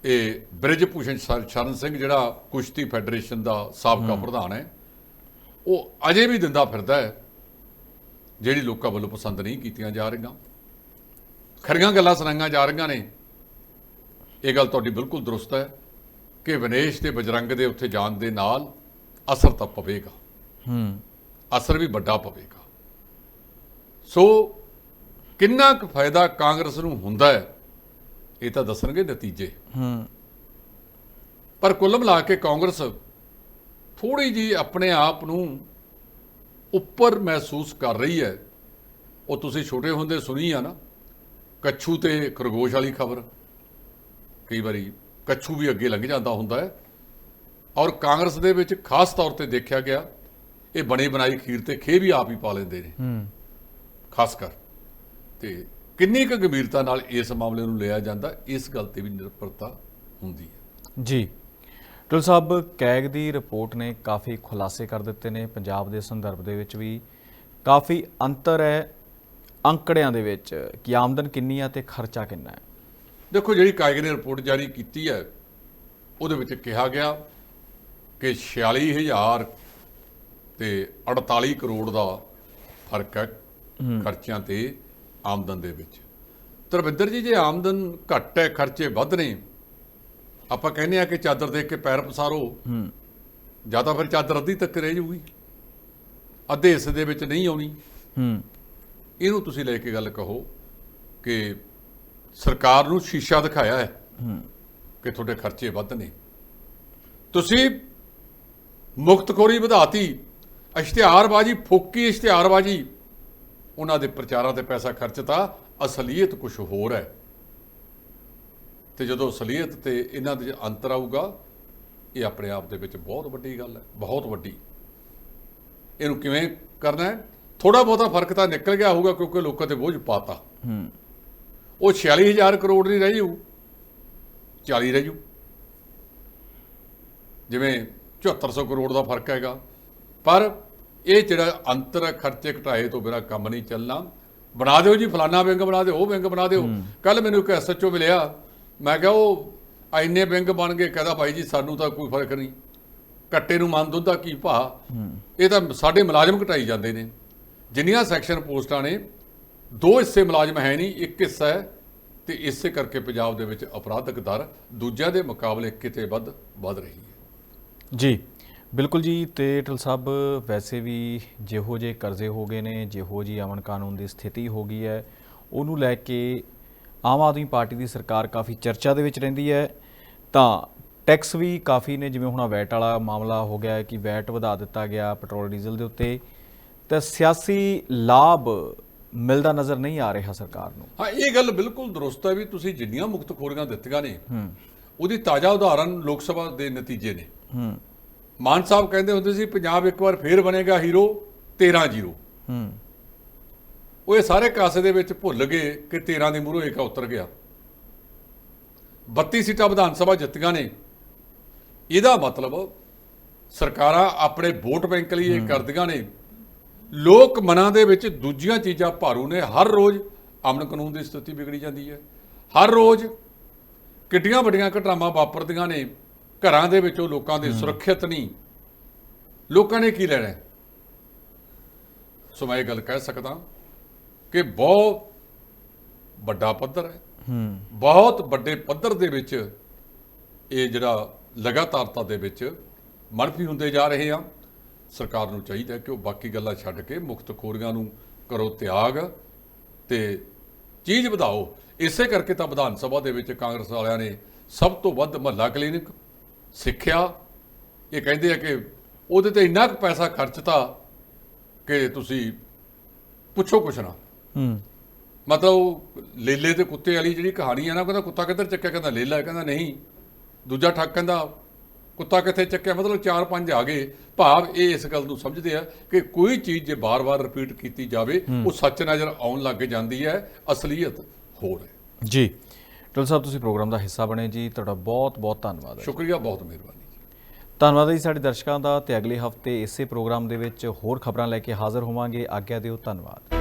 [SPEAKER 2] ਇਹ ਬ੍ਰਿਜ ਭੂਸ਼ਣ ਸ਼ਰ- ਸ਼ਰਨ ਸਿੰਘ ਜਿਹੜਾ ਕੁਸ਼ਤੀ ਫੈਡਰੇਸ਼ਨ ਦਾ ਸਾਬਕਾ ਪ੍ਰਧਾਨ ਹੈ ਉਹ ਅਜੇ ਵੀ ਦਿੰਦਾ ਫਿਰਦਾ ਹੈ ਜਿਹੜੀ ਲੋਕਾਂ ਵੱਲੋਂ ਪਸੰਦ ਨਹੀਂ ਕੀਤੀਆਂ ਜਾ ਰਹੀਆਂ। ਖਰੀਆਂ ਗੱਲਾਂ ਸੁਣਾਈਆਂ ਜਾ ਰਹੀਆਂ ਨੇ। ਇਹ ਗੱਲ ਤੁਹਾਡੀ ਬਿਲਕੁਲ ਦਰੁਸਤ ਹੈ ਕਿ ਵਿਨੇਸ਼ ਤੇ ਬਜਰੰਗ ਦੇ ਉੱਥੇ ਜਾਣ ਦੇ ਨਾਲ ਅਸਰ ਤਾਂ ਪਵੇਗਾ।
[SPEAKER 1] ਹੂੰ।
[SPEAKER 2] ਅਸਰ ਵੀ ਵੱਡਾ ਪਵੇਗਾ। ਸੋ ਕਿੰਨਾ ਕੁ ਫਾਇਦਾ ਕਾਂਗਰਸ ਨੂੰ ਹੁੰਦਾ ਹੈ? ਇਹ ਤਾਂ ਦੱਸਣਗੇ ਨਤੀਜੇ।
[SPEAKER 1] ਹੂੰ।
[SPEAKER 2] ਪਰ ਕੁੱਲ ਮਿਲਾ ਕੇ ਕਾਂਗਰਸ ਥੋੜੀ ਜੀ ਆਪਣੇ ਆਪ ਨੂੰ ਉੱਪਰ ਮਹਿਸੂਸ ਕਰ ਰਹੀ ਹੈ। ਉਹ ਤੁਸੀਂ ਛੋਟੇ ਹੁੰਦੇ ਸੁਣੀ ਆ ਨਾ ਕੱਛੂ ਤੇ ਖਰਗੋਸ਼ ਵਾਲੀ ਖਬਰ। ਕਈ ਵਾਰੀ ਕੱਛੂ ਵੀ ਅੱਗੇ ਲੰਘ ਜਾਂਦਾ ਹੁੰਦਾ ਹੈ। ਔਰ ਕਾਂਗਰਸ ਦੇ ਵਿੱਚ ਖਾਸ ਤੌਰ ਤੇ ਦੇਖਿਆ ਗਿਆ ਇਹ ਬਣੀ ਬਣਾਈ ਖੀਰ ਤੇ ਖੇ ਵੀ ਆਪ ਹੀ ਪਾ ਲੈਂਦੇ ਨੇ।
[SPEAKER 1] ਹੂੰ।
[SPEAKER 2] ਖਾਸ ਕਰ। ਤੇ ਕਿੰਨੀ ਕੁ ਗੰਭੀਰਤਾ ਨਾਲ ਇਸ ਮਾਮਲੇ ਨੂੰ ਲਿਆ ਜਾਂਦਾ ਇਸ ਗੱਲ ਤੇ ਵੀ ਨਿਰਭਰਤਾ ਹੁੰਦੀ ਹੈ।
[SPEAKER 1] ਜੀ। ਟੁਲ ਸਾਹਿਬ ਕੈਗ ਦੀ ਰਿਪੋਰਟ ਨੇ ਕਾਫੀ ਖੁਲਾਸੇ ਕਰ ਦਿੱਤੇ ਨੇ। ਪੰਜਾਬ ਦੇ ਸੰਦਰਭ ਦੇ ਵਿੱਚ ਵੀ ਕਾਫੀ ਅੰਤਰ ਹੈ। ਅੰਕੜਿਆਂ ਦੇ ਵਿੱਚ ਕਿ ਆਮਦਨ ਕਿੰਨੀ ਆ ਤੇ ਖਰਚਾ ਕਿੰਨਾ ਹੈ।
[SPEAKER 2] ਦੇਖੋ ਜਿਹੜੀ ਕਾਇਗ ਨੇ ਰਿਪੋਰਟ ਜਾਰੀ ਕੀਤੀ ਹੈ ਉਹਦੇ ਵਿੱਚ ਕਿਹਾ ਗਿਆ ਕਿ 46000 ਤੇ 48 ਕਰੋੜ ਦਾ ਫ਼ਰਕ ਹੈ। ਖਰਚਿਆਂ ਤੇ। ਆਮਦਨ ਦੇ ਵਿੱਚ। ਤਰਵਿੰਦਰ ਜੀ ਜੇ ਆਮਦਨ ਘੱਟ ਹੈ ਖਰਚੇ ਵੱਧ ਨੇ ਆਪਾਂ ਕਹਿੰਦੇ ਆ ਕਿ ਚਾਦਰ ਦੇਖ ਕੇ ਪੈਰ ਪਸਾਰੋ।
[SPEAKER 1] ਹੂੰ।
[SPEAKER 2] ਜਾਂ ਤਾਂ ਫਿਰ ਚਾਦਰ ਅੱਧੀ ਤੱਕ ਰਹਿ ਜਾਊਗੀ। ਅੱਧੇ ਹਿੱਸੇ ਦੇ ਵਿੱਚ ਨਹੀਂ ਆਉਣੀ।
[SPEAKER 1] ਹੂੰ।
[SPEAKER 2] ਇਹਨੂੰ ਤੁਸੀਂ ਲੈ ਕੇ ਗੱਲ ਕਹੋ ਕਿ ਸਰਕਾਰ ਨੂੰ ਸ਼ੀਸ਼ਾ ਦਿਖਾਇਆ ਹੈ। ਕਿ ਤੁਹਾਡੇ ਖਰਚੇ ਵੱਧ ਨੇ। ਤੁਸੀਂ ਮੁਕਤਖੋਰੀ ਵਧਾਤੀ ਇਸ਼ਤਿਹਾਰਬਾਜ਼ੀ ਫੋਕੀ ਇਸ਼ਤਿਹਾਰਬਾਜ਼ੀ ਉਹਨਾਂ ਦੇ ਪ੍ਰਚਾਰਾਂ ਤੇ ਪੈਸਾ ਖਰਚਤਾ ਅਸਲੀਅਤ ਕੁਝ ਹੋਰ ਹੈ। ਤੇ ਜਦੋਂ ਅਸਲੀਅਤ ਤੇ ਇਹਨਾਂ ਦੇ ਅੰਤਰ ਆਊਗਾ ਇਹ ਆਪਣੇ ਆਪ ਦੇ ਵਿੱਚ ਬਹੁਤ ਵੱਡੀ ਗੱਲ ਹੈ ਬਹੁਤ ਵੱਡੀ। ਇਹਨੂੰ ਕਿਵੇਂ ਕਰਨਾ ਹੈ? ਥੋੜਾ ਬਹੁਤਾ ਫ਼ਰਕ ਤਾਂ ਨਿਕਲ ਗਿਆ ਹੋਊਗਾ ਕਿਉਂਕਿ ਲੋਕਾਂ ਤੇ ਬੋਝ ਪਾਤਾ।
[SPEAKER 1] ਹੂੰ।
[SPEAKER 2] ਉਹ 46000 ਕਰੋੜ ਨਹੀਂ ਰਹੀ ਹੋਊ 40 ਰਹਿ ਜੂ। ਜਿਵੇਂ 7400 ਕਰੋੜ ਦਾ ਫ਼ਰਕ ਹੈਗਾ। ਪਰ ਇਹ ਜਿਹੜਾ ਅੰਤਰ ਖਰਚੇ ਘਟਾਏ ਤੋਂ ਬਿਨਾਂ ਕੰਮ ਨਹੀਂ ਚੱਲਣਾ। ਬਣਾ ਦਿਓ ਜੀ ਫਲਾਨਾ ਬੈਂਕ ਬਣਾ ਦਿਓ ਉਹ ਬੈਂਕ ਬਣਾ ਦਿਓ। ਕੱਲ ਮੈਨੂੰ ਇੱਕ ਐਸਐਚਓ ਮਿਲਿਆ। ਮੈਂ ਕਿਹਾ ਉਹ ਇੰਨੇ ਬੈਂਕ ਬਣ ਗਏ ਕਹਿੰਦਾ ਭਾਈ ਜੀ ਸਾਨੂੰ ਤਾਂ ਕੋਈ ਫ਼ਰਕ ਨਹੀਂ। ਕੱਟੇ ਨੂੰ ਮੰਨ ਦੁੱਧ ਦਾ ਕੀ ਭਾ ਇਹ ਤਾਂ ਸਾਡੇ ਮੁਲਾਜ਼ਮ ਘਟਾਈ ਜਾਂਦੇ ਨੇ। ਜਿੰਨੀਆਂ ਸੈਕਸ਼ਨ ਪੋਸਟਾਂ ਨੇ ਦੋ ਹਿੱਸੇ ਮੁਲਾਜ਼ਮ ਹੈ ਨਹੀਂ ਇੱਕ ਹਿੱਸਾ ਹੈ ਤੇ ਇਸੇ ਕਰਕੇ ਪੰਜਾਬ ਦੇ ਵਿੱਚ ਅਪਰਾਧਕ ਦਰ ਦੂਜਿਆਂ ਦੇ ਮੁਕਾਬਲੇ ਕਿਤੇ ਵੱਧ ਵੱਧ ਰਹੀ ਹੈ।
[SPEAKER 1] ਜੀ। ਬਿਲਕੁਲ ਜੀ ਤੇ ਟਲ ਸਾਹਿਬ ਵੈਸੇ ਵੀ ਜਿਹੋ ਜੇ ਕਰਜ਼ੇ ਹੋ ਗਏ ਨੇ ਜਿਹੋ ਜੀ ਅਮਨ ਕਾਨੂੰਨ ਦੀ ਸਥਿਤੀ ਹੋ ਗਈ ਹੈ ਉਹਨੂੰ ਲੈ ਕੇ ਆਮ ਆਦਮੀ ਪਾਰਟੀ ਦੀ ਸਰਕਾਰ ਕਾਫੀ ਚਰਚਾ ਦੇ ਵਿੱਚ ਰਹਿੰਦੀ ਹੈ। ਤਾਂ ਟੈਕਸ ਵੀ ਕਾਫੀ ਨੇ ਜਿਵੇਂ ਹੁਣ ਵੈਟ ਵਾਲਾ ਮਾਮਲਾ ਹੋ ਗਿਆ ਕਿ ਵੈਟ ਵਧਾ ਦਿੱਤਾ ਗਿਆ ਪੈਟਰੋਲ ਡੀਜ਼ਲ ਦੇ ਉੱਤੇ। ਤਾਂ ਸਿਆਸੀ ਲਾਭ ਮਿਲਦਾ ਨਜ਼ਰ ਨਹੀਂ ਆ ਰਿਹਾ ਸਰਕਾਰ ਨੂੰ।
[SPEAKER 2] ਹਾਂ ਇਹ ਗੱਲ ਬਿਲਕੁਲ ਦਰੁਸਤ ਹੈ ਵੀ ਤੁਸੀਂ ਜਿੰਨੀਆਂ ਮੁਕਤ ਖੋਰੀਆਂ ਦਿੱਤੀਆਂ ਨੇ
[SPEAKER 1] ਹੂੰ।
[SPEAKER 2] ਉਹਦੀ ਤਾਜ਼ਾ ਉਦਾਹਰਨ ਲੋਕ ਸਭਾ ਦੇ ਨਤੀਜੇ ਨੇ।
[SPEAKER 1] ਹੂੰ।
[SPEAKER 2] ਮਾਨ ਸਾਹਿਬ ਕਹਿੰਦੇ ਹੁੰਦੇ ਸੀ ਪੰਜਾਬ ਇੱਕ ਵਾਰ ਫੇਰ ਬਣੇਗਾ ਹੀਰੋ 13 ਜ਼ੀਰੋ।
[SPEAKER 1] ਹੂੰ।
[SPEAKER 2] ਉਹ ਇਹ ਸਾਰੇ ਕਾਸੇ ਦੇ ਵਿੱਚ ਭੁੱਲ ਗਏ ਕਿ 13 ਦੇ ਮੂਹਰੋਂ ਏਕਾ ਉਤਰ ਗਿਆ। 32 ਸੀਟਾਂ ਵਿਧਾਨ ਸਭਾ ਜਿੱਤੀਆਂ ਨੇ। ਇਹਦਾ ਮਤਲਬ ਸਰਕਾਰਾਂ ਆਪਣੇ ਵੋਟ ਬੈਂਕ ਲਈ ਇਹ ਕਰਦੀਆਂ ਨੇ। ਲੋਕ ਮਨਾਂ ਦੇ ਵਿੱਚ ਦੂਜੀਆਂ ਚੀਜ਼ਾਂ ਭਾਰੂ ਨੇ। ਹਰ ਰੋਜ਼ ਅਮਨ ਕਾਨੂੰਨ ਦੀ ਸਥਿਤੀ ਵਿਗੜੀ ਜਾਂਦੀ ਹੈ। ਹਰ ਰੋਜ਼ ਕਿੱਡੀਆਂ ਵੱਡੀਆਂ ਘਟਨਾਵਾਂ ਵਾਪਰਦੀਆਂ ਨੇ। ਘਰਾਂ ਦੇ ਵਿੱਚੋਂ ਲੋਕਾਂ ਦੇ ਸੁਰੱਖਿਅਤ ਨਹੀਂ। ਲੋਕਾਂ ਨੇ ਕੀ ਲੈਣਾ? ਸੋ ਮੈਂ ਇਹ ਗੱਲ ਕਹਿ ਸਕਦਾ ਕਿ ਬਹੁਤ ਵੱਡਾ ਪੱਧਰ ਹੈ।
[SPEAKER 1] ਹੂੰ।
[SPEAKER 2] ਬਹੁਤ ਵੱਡੇ ਪੱਧਰ ਦੇ ਵਿੱਚ ਇਹ ਜਿਹੜਾ ਲਗਾਤਾਰਤਾ ਦੇ ਵਿੱਚ ਮਨਫੀ ਹੁੰਦੇ ਜਾ ਰਹੇ ਆ। ਸਰਕਾਰ ਨੂੰ ਚਾਹੀਦਾ ਕਿ ਉਹ ਬਾਕੀ ਗੱਲਾਂ ਛੱਡ ਕੇ ਮੁਕਤ ਖੋਰੀਆਂ ਨੂੰ ਕਰੋ ਤਿਆਗ ਤੇ ਚੀਜ਼ ਵਧਾਓ। ਇਸੇ ਕਰਕੇ ਤਾਂ ਵਿਧਾਨ ਸਭਾ ਦੇ ਵਿੱਚ ਕਾਂਗਰਸ ਵਾਲਿਆਂ ਨੇ ਸਭ ਤੋਂ ਵੱਧ ਮਹੱਲਾ ਕਲੀਨਿਕ ਸਿੱਖਿਆ ਇਹ ਕਹਿੰਦੇ ਆ ਕਿ ਉਹਦੇ ਤੇ ਇੰਨਾ ਕੁ ਪੈਸਾ ਖਰਚਤਾ ਕਿ ਤੁਸੀਂ ਪੁੱਛੋ ਕੁਛ ਨਾ।
[SPEAKER 1] ਹੂੰ।
[SPEAKER 2] ਮਤਲਬ ਲੇਲੇ ਤੇ ਕੁੱਤੇ ਵਾਲੀ ਜਿਹੜੀ ਕਹਾਣੀ ਹੈ ਨਾ ਉਹ ਕਹਿੰਦਾ ਕੁੱਤਾ ਕਿੱਧਰ ਚੱਕਿਆ? ਕਹਿੰਦਾ ਲੇਲਾ। ਕਹਿੰਦਾ ਨਹੀਂ ਦੂਜਾ ਠੱਗ ਕਹਿੰਦਾ ਕੁੱਤਾ ਕਿੱਥੇ ਚੱਕਿਆ? ਮਤਲਬ ਚਾਰ ਪੰਜ ਆ ਗਏ। ਭਾਵ ਇਹ ਇਸ ਗੱਲ ਨੂੰ ਸਮਝਦੇ ਆ ਕਿ ਕੋਈ ਚੀਜ਼ ਜੇ ਬਾਰ-ਬਾਰ ਰਿਪੀਟ ਕੀਤੀ ਜਾਵੇ ਉਹ ਸੱਚ ਨਜ਼ਰ ਆਉਣ ਲੱਗ ਜਾਂਦੀ ਹੈ ਅਸਲੀਅਤ ਹੋਰ ਹੈ।
[SPEAKER 1] ਜੀ। ਡਾਕਟਰ ਸਾਹਿਬ ਤੁਸੀਂ ਪ੍ਰੋਗਰਾਮ ਦਾ ਹਿੱਸਾ ਬਣੇ ਜੀ। ਤੁਹਾਡਾ ਬਹੁਤ ਬਹੁਤ ਧੰਨਵਾਦ ਹੈ
[SPEAKER 2] ਸ਼ੁਕਰੀਆ ਬਹੁਤ ਮਿਹਰਬਾਨੀ
[SPEAKER 1] ਧੰਨਵਾਦ ਜੀ ਸਾਡੇ ਦਰਸ਼ਕਾਂ ਦਾ। ਤੇ ਅਗਲੇ ਹਫ਼ਤੇ ਇਸੇ ਪ੍ਰੋਗਰਾਮ ਦੇ ਵਿੱਚ ਹੋਰ ਖਬਰਾਂ ਲੈ ਕੇ ਹਾਜ਼ਰ ਹੋਵਾਂਗੇ। ਆਗਿਆ ਦਿਓ ਧੰਨਵਾਦ।